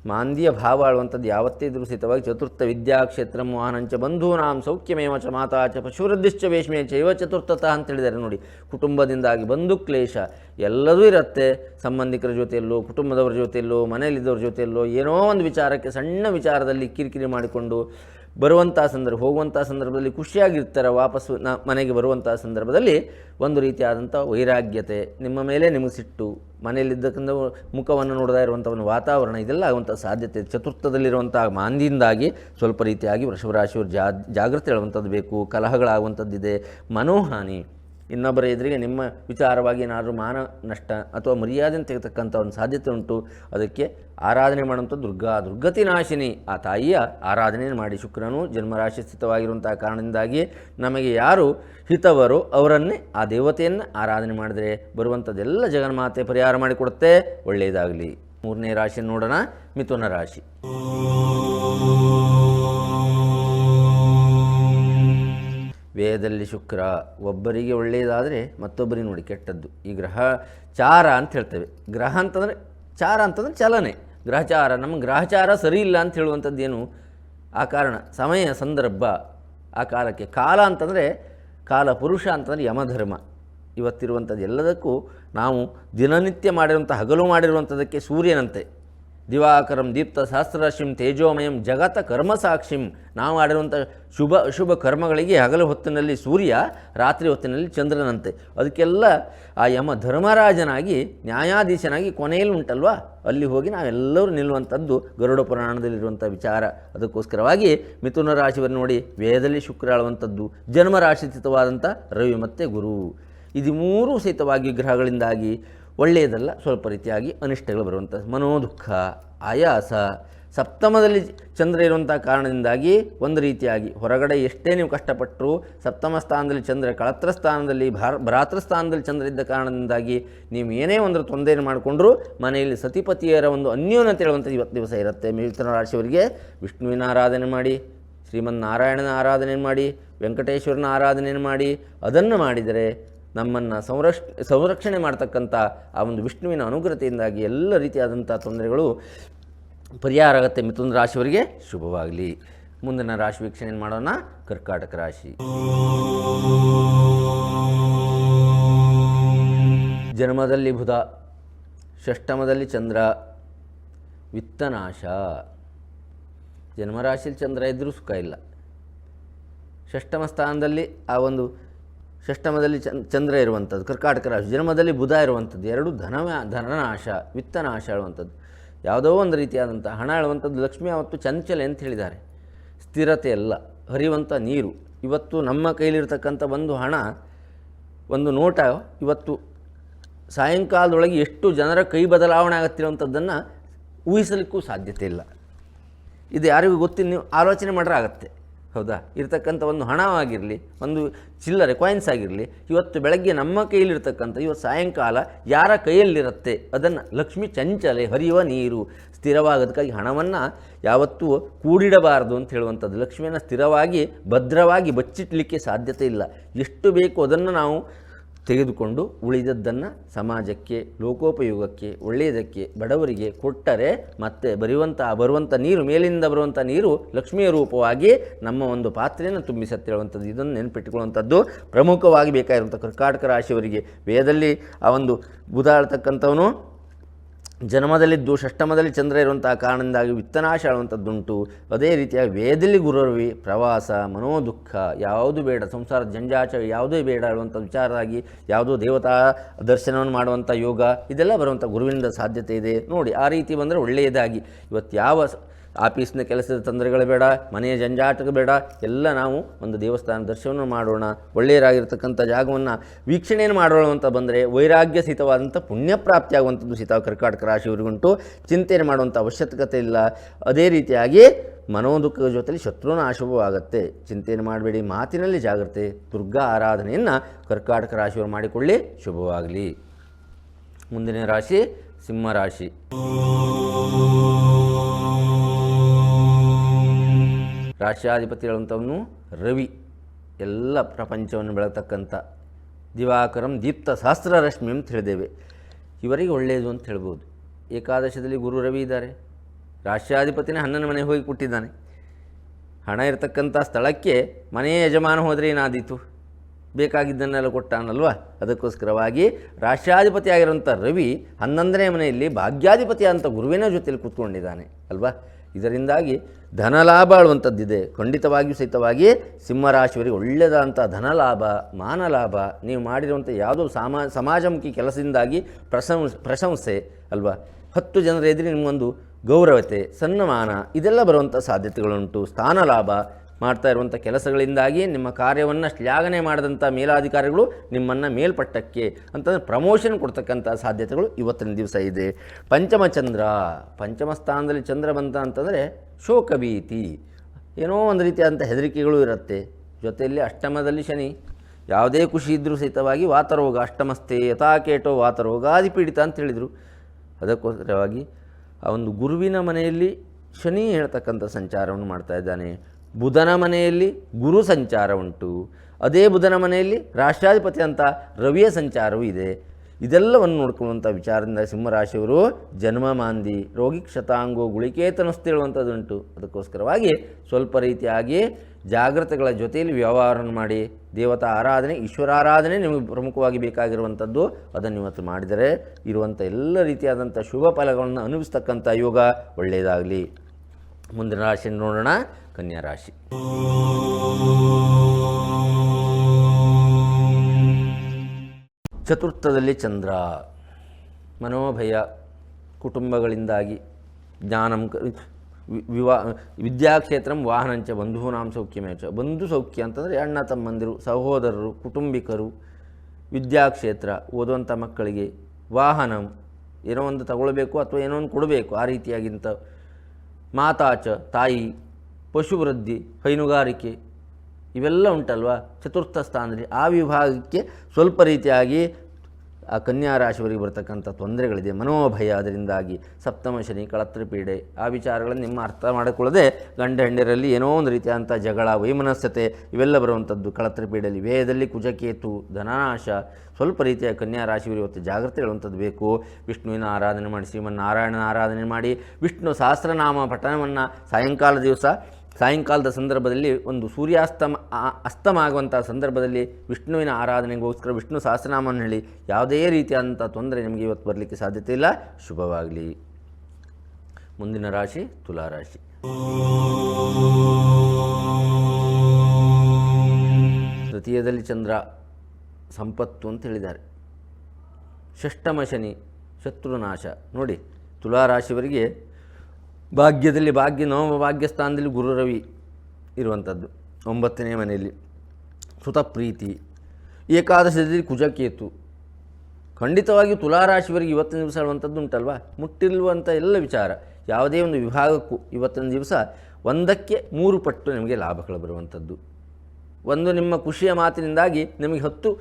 ಮಾಂದಿಯ ಭಾವ ಆಳುವಂಥದ್ದು ಯಾವತ್ತೇ ಇದ್ರೂ ಸಹಿತವಾಗಿ ಚತುರ್ಥ ವಿದ್ಯಾಕ್ಷೇತ್ರ ವಾಹನಂಚ ಬಂಧೂನಾಂ ಸೌಖ್ಯಮೇವ ಚ ಮಾತಾ ಚ ಪಶುವೃದ್ಧಿಶ್ಚ ವೇಷ್ಮೇ ಚ ಇವ ಚತುರ್ಥತ ಅಂತ ಹೇಳಿದ್ದಾರೆ ನೋಡಿ. ಕುಟುಂಬದಿಂದಾಗಿ ಬಂಧು ಕ್ಲೇಶ ಎಲ್ಲದೂ ಇರುತ್ತೆ. ಸಂಬಂಧಿಕರ ಜೊತೆಯಲ್ಲೋ, ಕುಟುಂಬದವರ ಜೊತೆಯಲ್ಲೋ, ಮನೆಯಲ್ಲಿದ್ದವ್ರ ಜೊತೆಯಲ್ಲೋ ಏನೋ ಒಂದು ವಿಚಾರಕ್ಕೆ ಸಣ್ಣ ವಿಚಾರದಲ್ಲಿ ಕಿರಿಕಿರಿ ಮಾಡಿಕೊಂಡು ಬರುವಂಥ ಸಂದರ್ಭ ಹೋಗುವಂಥ ಸಂದರ್ಭದಲ್ಲಿ ಖುಷಿಯಾಗಿರ್ತಾರೆ ವಾಪಸ್ಸು ನ, ಮನೆಗೆ ಬರುವಂಥ ಸಂದರ್ಭದಲ್ಲಿ ಒಂದು ರೀತಿಯಾದಂಥ ವೈರಾಗ್ಯತೆ, ನಿಮ್ಮ ಮೇಲೆ ನಿಮಗೆ ಸಿಟ್ಟು ಮನೆಯಲ್ಲಿದ್ದಕ್ಕಂಥ ಮುಖವನ್ನು ನೋಡದೇ ಇರುವಂಥ ಒಂದು ವಾತಾವರಣ, ಇದೆಲ್ಲ ಆಗುವಂಥ ಸಾಧ್ಯತೆ. ಚತುರ್ಥದಲ್ಲಿರುವಂಥ ಮಾಂದಿಯಿಂದಾಗಿ ಸ್ವಲ್ಪ ರೀತಿಯಾಗಿ ವೃಷಭರಾಶಿಯವರು ಜಾ ಜಾಗೃತಿ ಹೇಳುವಂಥದ್ದು ಬೇಕು ಕಲಹಗಳಾಗುವಂಥದ್ದಿದೆ ಮನೋಹಾನಿ ಇನ್ನೊಬ್ಬರ ಎದುರಿಗೆ ನಿಮ್ಮ ವಿಚಾರವಾಗಿ ಏನಾದರೂ ಮಾನ ನಷ್ಟ ಅಥವಾ ಮರ್ಯಾದೆ ತೆಗೆತಕ್ಕಂಥ ಒಂದು ಸಾಧ್ಯತೆ ಉಂಟು, ಅದಕ್ಕೆ ಆರಾಧನೆ ಮಾಡುವಂಥ ದುರ್ಗಾ. ದುರ್ಗತಿ ನಾಶಿನಿ. ಆ ತಾಯಿಯ ಆರಾಧನೆಯನ್ನು ಮಾಡಿ. ಶುಕ್ರನು ಜನ್ಮರಾಶಿ ಸ್ಥಿತವಾಗಿರುವಂಥ ಕಾರಣದಿಂದಾಗಿ ನಮಗೆ ಯಾರು ಹಿತವರು ಅವರನ್ನೇ ಆ ದೇವತೆಯನ್ನು ಆರಾಧನೆ ಮಾಡಿದರೆ ಬರುವಂಥದ್ದೆಲ್ಲ ಜಗನ್ಮಾತೆ ಪರಿಹಾರ ಮಾಡಿಕೊಡುತ್ತೆ. ಒಳ್ಳೆಯದಾಗಲಿ. ಮೂರನೇ ರಾಶಿ ನೋಡೋಣ. ಮಿಥುನ ರಾಶಿ. ವೇದದಲ್ಲಿ ಶುಕ್ರ, ಒಬ್ಬರಿಗೆ ಒಳ್ಳೆಯದಾದರೆ ಮತ್ತೊಬ್ಬರಿಗೆ ನೋಡಿ ಕೆಟ್ಟದ್ದು. ಈ ಗ್ರಹ ಚಾರ ಅಂತ ಹೇಳ್ತೇವೆ. ಗ್ರಹ ಅಂತಂದರೆ ಚಾರ ಅಂತಂದರೆ ಚಲನೆ. ಗ್ರಹಚಾರ, ನಮ್ಮ ಗ್ರಹಚಾರ ಸರಿ ಇಲ್ಲ ಅಂತ ಹೇಳುವಂಥದ್ದೇನು ಆ ಕಾರಣ, ಸಮಯ ಸಂದರ್ಭ. ಆ ಕಾಲಕ್ಕೆ ಕಾಲ ಅಂತಂದರೆ ಕಾಲ ಪುರುಷ ಅಂತಂದರೆ ಯಮಧರ್ಮ. ಇವತ್ತಿರುವಂಥದ್ದು ಎಲ್ಲದಕ್ಕೂ ನಾವು ದಿನನಿತ್ಯ ಮಾಡಿರುವಂಥ ಹಗಲು ಮಾಡಿರುವಂಥದ್ದಕ್ಕೆ ಸೂರ್ಯನಂತೆ. ದಿವಾಕರಂ ದೀಪ್ತ ಸಹಸ್ರರಾಶಿಂ ತೇಜೋಮಯಂ ಜಗತ ಕರ್ಮಸಾಕ್ಷಿಂ ನಾವು ಮಾಡಿರುವಂಥ ಶುಭ ಅಶುಭ ಕರ್ಮಗಳಿಗೆ ಹಗಲು ಹೊತ್ತಿನಲ್ಲಿ ಸೂರ್ಯ, ರಾತ್ರಿ ಹೊತ್ತಿನಲ್ಲಿ ಚಂದ್ರನಂತೆ. ಅದಕ್ಕೆಲ್ಲ ಆ ಯಮ ಧರ್ಮರಾಜನಾಗಿ, ನ್ಯಾಯಾಧೀಶನಾಗಿ ಕೊನೆಯಲ್ಲಿ ಉಂಟಲ್ವಾ? ಅಲ್ಲಿ ಹೋಗಿ ನಾವೆಲ್ಲರೂ ನಿಲ್ಲುವಂಥದ್ದು ಗರುಡ ಪುರಾಣದಲ್ಲಿರುವಂಥ ವಿಚಾರ. ಅದಕ್ಕೋಸ್ಕರವಾಗಿ ಮಿಥುನ ರಾಶಿವನ್ನು ನೋಡಿ, ವೇದದಲ್ಲಿ ಶುಕ್ರ ಆಳುವಂಥದ್ದು ಜನ್ಮರಾಶಿತವಾದಂಥ ರವಿ ಮತ್ತು ಗುರು. ಇದು ಮೂರೂ ಸಹಿತವಾಗಿ ಗ್ರಹಗಳಿಂದಾಗಿ ಒಳ್ಳೆಯದಲ್ಲ, ಸ್ವಲ್ಪ ರೀತಿಯಾಗಿ ಅನಿಷ್ಟಗಳು ಬರುವಂಥ ಮನೋದುಃಖ, ಆಯಾಸ. ಸಪ್ತಮದಲ್ಲಿ ಚಂದ್ರ ಇರುವಂಥ ಕಾರಣದಿಂದಾಗಿ ಒಂದು ರೀತಿಯಾಗಿ ಹೊರಗಡೆ ಎಷ್ಟೇ ನೀವು ಕಷ್ಟಪಟ್ಟರೂ ಸಪ್ತಮ ಸ್ಥಾನದಲ್ಲಿ ಚಂದ್ರ, ಕಳತ್ರ ಸ್ಥಾನದಲ್ಲಿ ಭಾರ, ಭ್ರಾತೃ ಸ್ಥಾನದಲ್ಲಿ ಚಂದ್ರ ಇದ್ದ ಕಾರಣದಿಂದಾಗಿ ನೀವು ಏನೇ ಒಂದು ತೊಂದರೆಯನ್ನು ಮಾಡಿಕೊಂಡ್ರೂ ಮನೆಯಲ್ಲಿ ಸತಿಪತಿಯರ ಒಂದು ಅನ್ಯೋನ್ಯತೆ ಹೇಳುವಂಥ ಇವತ್ತು ದಿವಸ ಇರುತ್ತೆ. ಮಿಥುನ ರಾಶಿಯವರಿಗೆ ವಿಷ್ಣುವಿನ ಆರಾಧನೆ ಮಾಡಿ, ಶ್ರೀಮನ್ನಾರಾಯಣನ ಆರಾಧನೆ ಮಾಡಿ, ವೆಂಕಟೇಶ್ವರನ ಆರಾಧನೆಯನ್ನು ಮಾಡಿ, ಅದನ್ನು ಮಾಡಿದರೆ ನಮ್ಮನ್ನು ಸಂರಕ್ಷ, ಸಂರಕ್ಷಣೆ ಮಾಡ್ತಕ್ಕಂಥ ಆ ಒಂದು ವಿಷ್ಣುವಿನ ಅನುಗ್ರಹತೆಯಿಂದಾಗಿ ಎಲ್ಲ ರೀತಿಯಾದಂಥ ತೊಂದರೆಗಳು ಪರಿಹಾರ ಆಗುತ್ತೆ. ಮಿಥುನ ರಾಶಿಯವರಿಗೆ ಶುಭವಾಗಲಿ. ಮುಂದಿನ ರಾಶಿ ವೀಕ್ಷಣೆ ಮಾಡೋಣ? ಕರ್ಕಾಟಕ ರಾಶಿ. ಜನ್ಮದಲ್ಲಿ ಬುಧ ಷಷ್ಠಮದಲ್ಲಿ ಚಂದ್ರ, ವಿತ್ತನಾಶ. ಜನ್ಮರಾಶಿಯಲ್ಲಿ ಚಂದ್ರ ಇದ್ದರೂ ಸುಖ ಇಲ್ಲ. ಷಷ್ಠಮ ಸ್ಥಾನದಲ್ಲಿ ಆ ಒಂದು ಷಷ್ಠಮದಲ್ಲಿ ಚಂದ್ರ ಇರುವಂಥದ್ದು, ಕರ್ಕಾಟಕ ರಾಶಿ, ಜನ್ಮದಲ್ಲಿ ಬುಧ ಇರುವಂಥದ್ದು, ಎರಡು ಧನ ಧನನಾಶ, ವಿತ್ತನಾಶ ಹೇಳುವಂಥದ್ದು ಯಾವುದೋ ಒಂದು ರೀತಿಯಾದಂಥ ಹಣ ಹೇಳುವಂಥದ್ದು ಲಕ್ಷ್ಮಿ ಅವತ್ತು ಚಂಚಲೆ ಅಂತ ಹೇಳಿದ್ದಾರೆ. ಸ್ಥಿರತೆ ಅಲ್ಲ ಹರಿಯುವಂಥ ನೀರು. ಇವತ್ತು ನಮ್ಮ ಕೈಲಿರ್ತಕ್ಕಂಥ ಒಂದು ಹಣ, ಒಂದು ನೋಟ, ಇವತ್ತು ಸಾಯಂಕಾಲದೊಳಗೆ ಎಷ್ಟು ಜನರ ಕೈ ಬದಲಾವಣೆ ಆಗುತ್ತಿರುವಂಥದ್ದನ್ನು ಊಹಿಸಲಿಕ್ಕೂ ಸಾಧ್ಯತೆ ಇಲ್ಲ. ಇದು ಯಾರಿಗೂ ಗೊತ್ತಿ ನೀವು ಆಲೋಚನೆ ಮಾಡ್ರೆ ಆಗುತ್ತೆ. ಹೌದಾ? ಇರ್ತಕ್ಕಂಥ ಒಂದು ಹಣವಾಗಿರಲಿ, ಒಂದು ಚಿಲ್ಲರೆ ಕಾಯಿನ್ಸ್ ಆಗಿರಲಿ, ಇವತ್ತು ಬೆಳಗ್ಗೆ ನಮ್ಮ ಕೈಯಲ್ಲಿರ್ತಕ್ಕಂಥ, ಇವತ್ತು ಸಾಯಂಕಾಲ ಯಾರ ಕೈಯಲ್ಲಿರುತ್ತೆ? ಅದನ್ನು ಲಕ್ಷ್ಮಿ ಚಂಚಲೆ ಹರಿಯುವ ನೀರು. ಸ್ಥಿರವಾಗೋದಕ್ಕಾಗಿ ಹಣವನ್ನು ಯಾವತ್ತೂ ಕೂಡಿಡಬಾರದು ಅಂತ ಹೇಳುವಂಥದ್ದು. ಲಕ್ಷ್ಮಿಯನ್ನು ಸ್ಥಿರವಾಗಿ, ಭದ್ರವಾಗಿ ಬಚ್ಚಿಟ್ಲಿಕ್ಕೆ ಸಾಧ್ಯತೆ ಇಲ್ಲ. ಎಷ್ಟು ಬೇಕು ಅದನ್ನು ನಾವು ತೆಗೆದುಕೊಂಡು ಉಳಿದದ್ದನ್ನು ಸಮಾಜಕ್ಕೆ, ಲೋಕೋಪಯೋಗಕ್ಕೆ, ಒಳ್ಳೆಯದಕ್ಕೆ, ಬಡವರಿಗೆ ಕೊಟ್ಟರೆ ಮತ್ತೆ ಬರುವಂಥ ಬರುವಂಥ ನೀರು ಮೇಲಿಂದ ಬರುವಂಥ ನೀರು ಲಕ್ಷ್ಮಿಯ ರೂಪವಾಗಿ ನಮ್ಮ ಒಂದು ಪಾತ್ರೆಯನ್ನು ತುಂಬಿಸತ್ತೆ ಹೇಳುವಂಥದ್ದು ಇದನ್ನು ನೆನಪಿಟ್ಟುಕೊಳ್ಳುವಂಥದ್ದು ಪ್ರಮುಖವಾಗಿ ಬೇಕಾಗಿರುವಂಥ ಕರ್ಕಾಟಕ ರಾಶಿಯವರಿಗೆ. ವೇದದಲ್ಲಿ ಆ ಒಂದು ಬುಧ ಆಳ್ತಕ್ಕಂಥವನು ಜನ್ಮದಲ್ಲಿದ್ದು ಷಷ್ಠಮದಲ್ಲಿ ಚಂದ್ರ ಇರುವಂತಹ ಕಾರಣದಿಂದಾಗಿ ವಿತ್ತನಾಶ ಆಳುವಂಥದ್ದುಂಟು. ಅದೇ ರೀತಿಯಾಗಿ ವೇದಲ್ಲಿ ಗುರುರವಿ, ಪ್ರವಾಸ, ಮನೋದುಃಖ, ಯಾವುದು ಬೇಡ, ಸಂಸಾರ ಜಂಜಾಟ ಯಾವುದೇ ಬೇಡ ಹೇಳುವಂಥ ವಿಚಾರವಾಗಿ ಯಾವುದೋ ದೇವತಾ ದರ್ಶನವನ್ನು ಮಾಡುವಂಥ ಯೋಗ, ಇದೆಲ್ಲ ಬರುವಂಥ ಗುರುವಿನಿಂದ ಸಾಧ್ಯತೆ ಇದೆ. ನೋಡಿ, ಆ ರೀತಿ ಬಂದರೆ ಒಳ್ಳೆಯದಾಗಿ. ಇವತ್ತು ಯಾವ ಆಫೀಸ್ನ ಕೆಲಸದ ತೊಂದರೆಗಳು ಬೇಡ, ಮನೆಯ ಜಂಜಾಟಕ್ಕೆ ಬೇಡ, ಎಲ್ಲ ನಾವು ಒಂದು ದೇವಸ್ಥಾನ ದರ್ಶನವನ್ನು ಮಾಡೋಣ, ಒಳ್ಳೆಯರಾಗಿರ್ತಕ್ಕಂಥ ಜಾಗವನ್ನು ವೀಕ್ಷಣೆಯನ್ನು ಮಾಡೋಣ ಅಂತ ಬಂದರೆ ವೈರಾಗ್ಯ ಸಹಿತವಾದಂಥ ಪುಣ್ಯಪ್ರಾಪ್ತಿಯಾಗುವಂಥದ್ದು ಸಹಿತ ಕರ್ಕಾಟಕ ರಾಶಿಯವರಿಗುಂಟು. ಚಿಂತನೆ ಮಾಡುವಂಥ ಅವಶ್ಯಕತೆ ಇಲ್ಲ. ಅದೇ ರೀತಿಯಾಗಿ ಮನೋದುಃಖದ ಜೊತೆಲಿ ಶತ್ರುನಾಶವೂ ಆಗುತ್ತೆ. ಚಿಂತೆಯನ್ನು ಮಾಡಬೇಡಿ, ಮಾತಿನಲ್ಲಿ ಜಾಗ್ರತೆ, ದುರ್ಗಾ ಆರಾಧನೆಯನ್ನು ಕರ್ಕಾಟಕ ರಾಶಿಯವರು ಮಾಡಿಕೊಳ್ಳಿ. ಶುಭವಾಗಲಿ. ಮುಂದಿನ ರಾಶಿ, ಸಿಂಹ ರಾಶ್ಯಾಧಿಪತಿಗಳಂಥವನು ರವಿ. ಎಲ್ಲ ಪ್ರಪಂಚವನ್ನು ಬೆಳತಕ್ಕಂಥ ದಿವಾಕರಂ ದೀಪ್ತ ಶಾಸ್ತ್ರ ರಶ್ಮಿ ಅಂತ ಹೇಳಿದ್ದೇವೆ. ಇವರಿಗೆ ಒಳ್ಳೆಯದು ಅಂತ ಹೇಳ್ಬೋದು. ಏಕಾದಶದಲ್ಲಿ ಗುರು ರವಿ ಇದ್ದಾರೆ. ರಾಷ್ಟ್ರಾಧಿಪತಿನೇ ಹನ್ನೊಂದು ಮನೆ ಹೋಗಿ ಕೊಟ್ಟಿದ್ದಾನೆ. ಹಣ ಇರತಕ್ಕಂಥ ಸ್ಥಳಕ್ಕೆ ಮನೆಯ ಯಜಮಾನ ಹೋದರೆ ಏನಾದೀತು? ಬೇಕಾಗಿದ್ದನ್ನೆಲ್ಲ ಕೊಟ್ಟಾನಲ್ವಾ? ಅದಕ್ಕೋಸ್ಕರವಾಗಿ ರಾಷ್ಟ್ರಾಧಿಪತಿ ಆಗಿರುವಂಥ ರವಿ ಹನ್ನೊಂದನೇ ಮನೆಯಲ್ಲಿ ಭಾಗ್ಯಾಧಿಪತಿ ಗುರುವಿನ ಜೊತೆಯಲ್ಲಿ ಕೂತ್ಕೊಂಡಿದ್ದಾನೆ. ಅಲ್ವಾ? ಇದರಿಂದಾಗಿ ಧನಲಾಭ ಅಳುವಂಥದ್ದಿದೆ ಖಂಡಿತವಾಗಿಯೂ ಸಹಿತವಾಗಿ ಸಿಂಹರಾಶಿಯವರಿಗೆ ಒಳ್ಳೆಯದಾದಂಥ ಧನಲಾಭ, ಮಾನಲಾಭ, ನೀವು ಮಾಡಿರುವಂಥ ಯಾವುದೋ ಸಾಮಾ, ಸಮಾಜಮುಖಿ ಕೆಲಸದಿಂದಾಗಿ ಪ್ರಶಂಸ ಪ್ರಶಂಸೆ ಅಲ್ವಾ? ಹತ್ತು ಜನರ ಎದುರು ನಿಮಗೊಂದು ಗೌರವತೆ, ಸನ್ಮಾನ, ಇದೆಲ್ಲ ಬರುವಂಥ ಸಾಧ್ಯತೆಗಳುಂಟು. ಸ್ಥಾನ ಲಾಭ ಮಾಡ್ತಾ ಇರುವಂಥ ಕೆಲಸಗಳಿಂದಾಗಿ ನಿಮ್ಮ ಕಾರ್ಯವನ್ನು ಶ್ಲಾಘನೆ ಮಾಡಿದಂಥ ಮೇಲಾಧಿಕಾರಿಗಳು ನಿಮ್ಮನ್ನು ಮೇಲ್ಪಟ್ಟಕ್ಕೆ ಅಂತಂದರೆ ಪ್ರಮೋಷನ್ ಕೊಡ್ತಕ್ಕಂಥ ಸಾಧ್ಯತೆಗಳು ಇವತ್ತಿನ ದಿವಸ ಇದೆ. ಪಂಚಮ ಚಂದ್ರ, ಪಂಚಮ ಸ್ಥಾನದಲ್ಲಿ ಚಂದ್ರ ಬಂತ ಅಂತಂದರೆ ಶೋಕಭೀತಿ ಏನೋ ಒಂದು ರೀತಿಯಾದಂಥ ಹೆದರಿಕೆಗಳು ಇರುತ್ತೆ. ಜೊತೆಯಲ್ಲಿ ಅಷ್ಟಮದಲ್ಲಿ ಶನಿ. ಯಾವುದೇ ಖುಷಿ ಇದ್ದರೂ ಸಹಿತವಾಗಿ ವಾತರೋಗ, ಅಷ್ಟಮಸ್ಥೆ, ಯಥಾಕೇಟೋ ವಾತರೋಗಾದಿ ಪೀಡಿತ ಅಂತ ಹೇಳಿದರು. ಅದಕ್ಕೋಸ್ಕರವಾಗಿ ಆ ಒಂದು ಗುರುವಿನ ಮನೆಯಲ್ಲಿ ಶನಿ ಹೇಳ್ತಕ್ಕಂಥ ಸಂಚಾರವನ್ನು ಮಾಡ್ತಾ ಇದ್ದಾನೆ. ಬುಧನ ಮನೆಯಲ್ಲಿ ಗುರು ಸಂಚಾರ ಉಂಟು. ಅದೇ ಬುಧನ ಮನೆಯಲ್ಲಿ ರಾಷ್ಟ್ರಾಧಿಪತಿ ಅಂತ ರವಿಯ ಸಂಚಾರವೂ ಇದೆ. ಇದೆಲ್ಲವನ್ನು ನೋಡ್ಕೊಳ್ಳುವಂಥ ವಿಚಾರದಿಂದ ಸಿಂಹರಾಶಿಯವರು ಜನ್ಮ ಮಾಂದಿ, ರೋಗಿ ಕ್ಷತಾಂಗೋ ಗುಳಿಕೇತನಸ್ತು ಹೇಳುವಂಥದ್ದುಂಟು ಅದಕ್ಕೋಸ್ಕರವಾಗಿ ಸ್ವಲ್ಪ ರೀತಿಯಾಗಿ ಜಾಗ್ರತೆಗಳ ಜೊತೆಯಲ್ಲಿ ವ್ಯವಹಾರವನ್ನು ಮಾಡಿ, ದೇವತಾ ಆರಾಧನೆ ಈಶ್ವರಾರಾಧನೆ ನಿಮಗೆ ಪ್ರಮುಖವಾಗಿ ಬೇಕಾಗಿರುವಂಥದ್ದು ಅದನ್ನು ಇವತ್ತು ಮಾಡಿದರೆ ಇರುವಂಥ ಎಲ್ಲ ರೀತಿಯಾದಂಥ ಶುಭ ಫಲಗಳನ್ನು ಅನುಭವಿಸ್ತಕ್ಕಂಥ ಯೋಗ ಒಳ್ಳೆಯದಾಗಲಿ. ಮುಂದಿನ ರಾಶಿ ನೋಡೋಣ, ಕನ್ಯಾ ರಾಶಿ. ಚತುರ್ಥದಲ್ಲಿ ಚಂದ್ರ. ಮನೋಭಯ, ಕುಟುಂಬಗಳಿಂದಾಗಿ ಜ್ಞಾನಂ ವಿವಾ, ವಿದ್ಯಾಕ್ಷೇತ್ರಂ ವಾಹನಂಚ ಬಂಧೂನಾಂ ಸೌಖ್ಯಮೇಚ. ಬಂಧು ಸೌಖ್ಯ ಅಂತಂದರೆ ಅಣ್ಣ ತಮ್ಮಂದಿರು, ಸಹೋದರರು, ಕುಟುಂಬಿಕರು, ವಿದ್ಯಾಕ್ಷೇತ್ರ ಓದುವಂಥ ಮಕ್ಕಳಿಗೆ ವಾಹನ ಏನೋ ಒಂದು ತಗೊಳ್ಬೇಕು ಅಥವಾ ಏನೋ ಒಂದು ಕೊಡಬೇಕು, ಆ ರೀತಿಯಾಗಿಂಥ ಮಾತಾಚ ತಾಯಿ ಪಶುವೃದ್ಧಿ ಹೈನುಗಾರಿಕೆ ಇವೆಲ್ಲ ಉಂಟಲ್ವ? ಚತುರ್ಥ ಸ್ಥಾನದಲ್ಲಿ ಆ ವಿಭಾಗಕ್ಕೆ ಸ್ವಲ್ಪ ರೀತಿಯಾಗಿ ಆ ಕನ್ಯಾ ರಾಶಿಯವರಿಗೆ ಬರ್ತಕ್ಕಂಥ ತೊಂದರೆಗಳಿದೆ, ಮನೋಭಯ ಅದರಿಂದಾಗಿ ಸಪ್ತಮ ಶನಿ ಕಳತ್ರಪೀಡೆ ಆ ವಿಚಾರಗಳನ್ನು ನಿಮ್ಮ ಅರ್ಥ ಮಾಡಿಕೊಳ್ಳದೆ ಗಂಡ ಹೆಂಡರಲ್ಲಿ ಏನೋ ಒಂದು ರೀತಿಯಾದಂಥ ಜಗಳ, ವೈಮನಸ್ಯತೆ ಇವೆಲ್ಲ ಬರುವಂಥದ್ದು ಕಳತ್ರಪೀಡೆಯಲ್ಲಿ ವೇಯದಲ್ಲಿ ಕುಜಕೇತು ಧನನಾಶ ಸ್ವಲ್ಪ ರೀತಿಯ ಕನ್ಯಾ ರಾಶಿಯವರು ಇವತ್ತು ಜಾಗ್ರತೆ ಹೇಳುವಂಥದ್ದು ಬೇಕು. ವಿಷ್ಣುವಿನ ಆರಾಧನೆ ಮಾಡಿ, ಶ್ರೀಮನ್ನಾರಾಯಣನ ಆರಾಧನೆ ಮಾಡಿ, ವಿಷ್ಣು ಸಹಸ್ರನಾಮ ಪಠಣವನ್ನು ಸಾಯಂಕಾಲ ದಿವಸ ಸಾಯಂಕಾಲದ ಸಂದರ್ಭದಲ್ಲಿ ಒಂದು ಸೂರ್ಯಾಸ್ತಮ ಅಸ್ತಮ ಆಗುವಂಥ ಸಂದರ್ಭದಲ್ಲಿ ವಿಷ್ಣುವಿನ ಆರಾಧನೆಗೋಸ್ಕರ ವಿಷ್ಣು ಸಹಸ್ರನಾಮವನ್ನು ಹೇಳಿ ಯಾವುದೇ ರೀತಿಯಾದಂಥ ತೊಂದರೆ ನಿಮಗೆ ಇವತ್ತು ಬರಲಿಕ್ಕೆ ಸಾಧ್ಯತೆ ಇಲ್ಲ. ಶುಭವಾಗಲಿ. ಮುಂದಿನ ರಾಶಿ ತುಲಾರಾಶಿ ತೃತೀಯದಲ್ಲಿ ಚಂದ್ರ ಸಂಪತ್ತು ಅಂತ ಹೇಳಿದ್ದಾರೆ. ಷಷ್ಠಮ ಶನಿ, ಶತ್ರುನಾಶ. ನೋಡಿ ತುಲಾರಾಶಿಯವರಿಗೆ ಭಾಗ್ಯದಲ್ಲಿ ಭಾಗ್ಯ, ನವಮ ಭಾಗ್ಯ ಸ್ಥಾನದಲ್ಲಿ ಗುರು ರವಿ ಇರುವಂಥದ್ದು. ಒಂಬತ್ತನೇ ಮನೆಯಲ್ಲಿ ಸುತಪ್ರೀತಿ ಏಕಾದಶದಲ್ಲಿ ಕುಜಕೇತು. ಖಂಡಿತವಾಗಿಯೂ ತುಲಾರಾಶಿವರಿಗೆ ಇವತ್ತಿನ ದಿವಸ ಹೇಳುವಂಥದ್ದು ಉಂಟಲ್ವಾ? ಮುಟ್ಟಿಲ್ವಂಥ ಎಲ್ಲ ವಿಚಾರ. ಯಾವುದೇ ಒಂದು ವಿಭಾಗಕ್ಕೂ ಇವತ್ತಿನ ದಿವಸ ಒಂದಕ್ಕೆ ಮೂರು ಪಟ್ಟು ನಿಮಗೆ ಲಾಭಗಳು ಬರುವಂಥದ್ದು. ಒಂದು ನಿಮ್ಮ ಖುಷಿಯ ಮಾತಿನಿಂದಾಗಿ ನಿಮಗೆ ಹತ್ತು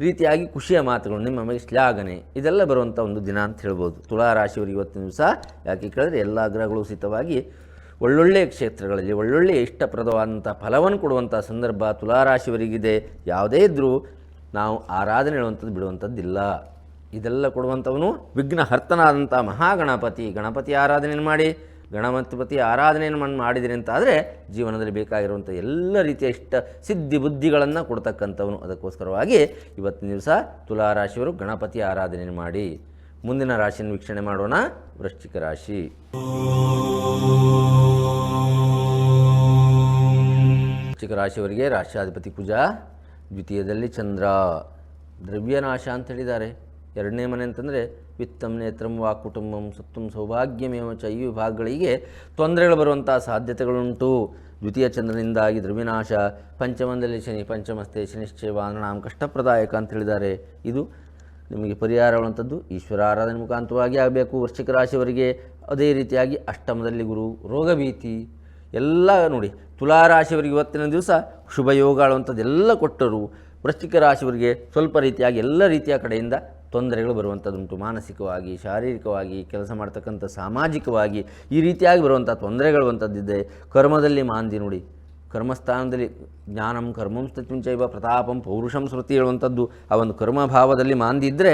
ರೀತಿಯಾಗಿ ಖುಷಿಯ ಮಾತುಗಳು, ನಿಮ್ಮ ಮನೆಗೆ ಶ್ಲಾಘನೆ, ಇದೆಲ್ಲ ಬರುವಂಥ ಒಂದು ದಿನ ಅಂತ ಹೇಳ್ಬೋದು. ತುಳಾರಾಶಿಯವರು ಇವತ್ತಿನ ದಿವಸ ಯಾಕೆ ಕೇಳಿದ್ರೆ ಎಲ್ಲ ಗ್ರಹಗಳು ಸಹಿತವಾಗಿ ಒಳ್ಳೊಳ್ಳೆಯ ಕ್ಷೇತ್ರಗಳಲ್ಲಿ ಒಳ್ಳೊಳ್ಳೆಯ ಇಷ್ಟಪ್ರದವಾದಂಥ ಫಲವನ್ನು ಕೊಡುವಂಥ ಸಂದರ್ಭ ತುಲಾರಾಶಿಯವರಿಗಿದೆ ಯಾವುದೇ ಇದ್ದರೂ ನಾವು ಆರಾಧನೆ ಹೇಳುವಂಥದ್ದು ಬಿಡುವಂಥದ್ದಿಲ್ಲ. ಇದೆಲ್ಲ ಕೊಡುವಂಥವನು ವಿಘ್ನಹರ್ತನಾದಂಥ ಮಹಾಗಣಪತಿ. ಗಣಪತಿ ಆರಾಧನೆಯನ್ನು ಮಾಡಿ ಗಣಪತಿ ಆರಾಧನೆಯನ್ನು ಮಣ್ಣು ಮಾಡಿದಿರಿ ಅಂತಾದರೆ ಜೀವನದಲ್ಲಿ ಬೇಕಾಗಿರುವಂಥ ಎಲ್ಲ ರೀತಿಯ ಇಷ್ಟ, ಸಿದ್ಧಿ ಬುದ್ಧಿಗಳನ್ನು ಕೊಡ್ತಕ್ಕಂಥವನು. ಅದಕ್ಕೋಸ್ಕರವಾಗಿ ಇವತ್ತಿನ ದಿವಸ ತುಲಾರಾಶಿಯವರು ಗಣಪತಿ ಆರಾಧನೆಯನ್ನು ಮಾಡಿ. ಮುಂದಿನ ರಾಶಿಯನ್ನು ವೀಕ್ಷಣೆ ಮಾಡೋಣ. ವೃಶ್ಚಿಕ ರಾಶಿ. ವೃಶ್ಚಿಕ ರಾಶಿಯವರಿಗೆ ರಾಷ್ಟ್ರಾಧಿಪತಿ ಪೂಜಾ ದ್ವಿತೀಯದಲ್ಲಿ ಚಂದ್ರ. ದ್ರವ್ಯನಾಶ ಅಂತ ಹೇಳಿದ್ದಾರೆ. ಎರಡನೇ ಮನೆ ಅಂತಂದರೆ ವಿತ್ತಂ ನೇತ್ರಂ ವಾ ಕುಟುಂಬಂ ಸತ್ತಂ ಸೌಭಾಗ್ಯಮೇವ ಚ ಈ ವಿಭಾಗಗಳಿಗೆ ತೊಂದರೆಗಳು ಬರುವಂಥ ಸಾಧ್ಯತೆಗಳುಂಟು. ದ್ವಿತೀಯ ಚಂದ್ರನಿಂದಾಗಿ ದ್ರವಿನಾಶ ಪಂಚಮದಲ್ಲಿ ಶನಿ, ಪಂಚಮಸ್ತೆ ಶನಿಶ್ಚಯ ಕಷ್ಟಪ್ರದಾಯಕ ಅಂತ ಹೇಳಿದ್ದಾರೆ. ಇದು ನಿಮಗೆ ಪರಿಹಾರವಾದಂಥದ್ದು ಈಶ್ವರ ಆರಾಧನೆ ಮುಖಾಂತರವಾಗಿ ಆಗಬೇಕು. ವೃಶ್ಚಿಕ ರಾಶಿಯವರಿಗೆ ಅದೇ ರೀತಿಯಾಗಿ ಅಷ್ಟಮದಲ್ಲಿ ಗುರು ರೋಗಭೀತಿ ಎಲ್ಲ ನೋಡಿ. ತುಲಾ ರಾಶಿಯವರಿಗೆ ಇವತ್ತಿನ ದಿವಸ ಶುಭ ಯೋಗಗಳು ಅಂಥದ್ದೆಲ್ಲ ಕೊಟ್ಟರು. ವೃಶ್ಚಿಕ ರಾಶಿಯವರಿಗೆ ಸ್ವಲ್ಪ ರೀತಿಯಾಗಿ ಎಲ್ಲ ರೀತಿಯ ಕಡೆಯಿಂದ ತೊಂದರೆಗಳು ಬರುವಂಥದ್ದುಂಟು. ಮಾನಸಿಕವಾಗಿ, ಶಾರೀರಿಕವಾಗಿ, ಕೆಲಸ ಮಾಡ್ತಕ್ಕಂಥ ಸಾಮಾಜಿಕವಾಗಿ ಈ ರೀತಿಯಾಗಿ ಬರುವಂಥ ತೊಂದರೆಗಳು ಅಂಥದ್ದಿದೆ ಕರ್ಮದಲ್ಲಿ ಮಾಂದಿ ನೋಡಿ. ಕರ್ಮಸ್ಥಾನದಲ್ಲಿ ಜ್ಞಾನಂ ಕರ್ಮಂ ಸ್ಥಿತಿಂಚೈವ ಪ್ರತಾಪಂ ಪೌರುಷಂ ಸ್ಮೃತಿ ಹೇಳುವಂಥದ್ದು ಆ ಒಂದು ಕರ್ಮಭಾವದಲ್ಲಿ ಮಾಂದಿದ್ದರೆ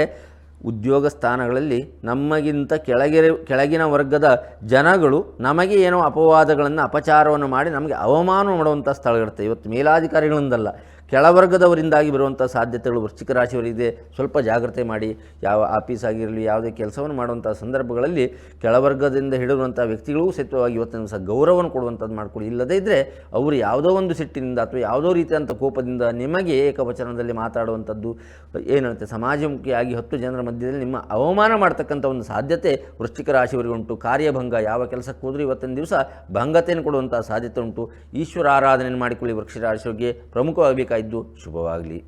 ಉದ್ಯೋಗ ಸ್ಥಾನಗಳಲ್ಲಿ ನಮಗಿಂತ ಕೆಳಗೆ ಕೆಳಗಿನ ವರ್ಗದ ಜನಗಳು ನಮಗೆ ಏನೋ ಅಪವಾದಗಳನ್ನು, ಅಪಚಾರವನ್ನು ಮಾಡಿ ನಮಗೆ ಅವಮಾನ ಮಾಡುವಂಥ ಸ್ಥಳಗಳಿರುತ್ತೆ. ಇವತ್ತು ಮೇಲಾಧಿಕಾರಿಗಳಿಂದಲ್ಲ. ಕೆಳವರ್ಗದವರಿಂದಾಗಿ ಬರುವಂಥ ಸಾಧ್ಯತೆಗಳು ವೃಶ್ಚಿಕ ರಾಶಿಯವರಿಗೆ ಸ್ವಲ್ಪ ಜಾಗ್ರತೆ ಮಾಡಿ, ಯಾವ ಆಫೀಸ್ ಆಗಿರಲಿ, ಯಾವುದೇ ಕೆಲಸವನ್ನು ಮಾಡುವಂಥ ಸಂದರ್ಭಗಳಲ್ಲಿ ಕೆಳವರ್ಗದಿಂದ ಹಿಡಿರುವಂಥ ವ್ಯಕ್ತಿಗಳಿಗೂ ಸಹಿತವಾಗಿ ಇವತ್ತಿನ ಸಹ ಗೌರವವನ್ನು ಕೊಡುವಂಥದ್ದು ಮಾಡ್ಕೊಳ್ಳಿ. ಇಲ್ಲದೇ ಇದ್ದರೆ ಅವರು ಯಾವುದೋ ಒಂದು ಸಿಟ್ಟಿನಿಂದ ಅಥವಾ ಯಾವುದೋ ರೀತಿಯಂಥ ಕೋಪದಿಂದ ನಿಮಗೆ ಏಕವಚನದಲ್ಲಿ ಮಾತಾಡುವಂಥದ್ದು ಏನುತ್ತೆ ಸಮಾಜಮುಖಿಯಾಗಿ ಹತ್ತು ಜನರ ಮಧ್ಯದಲ್ಲಿ ನಿಮ್ಮ ಅವಮಾನ ಮಾಡ್ತಕ್ಕಂಥ ಒಂದು ಸಾಧ್ಯತೆ ವೃಶ್ಚಿಕ ರಾಶಿಯವರಿಗೆ ಉಂಟು ಕಾರ್ಯಭಂಗ, ಯಾವ ಕೆಲಸಕ್ಕೆ ಹೋದರೂ ಇವತ್ತಿನ ದಿವಸ ಭಂಗತೆಯನ್ನು ಕೊಡುವಂಥ ಸಾಧ್ಯತೆ ಉಂಟು. ಈಶ್ವರ ಆರಾಧನೆ ಮಾಡಿಕೊಳ್ಳಿ ವೃಕ್ಷ ರಾಶಿಯವರಿಗೆ. ಶುಭವಾಗಲಿ.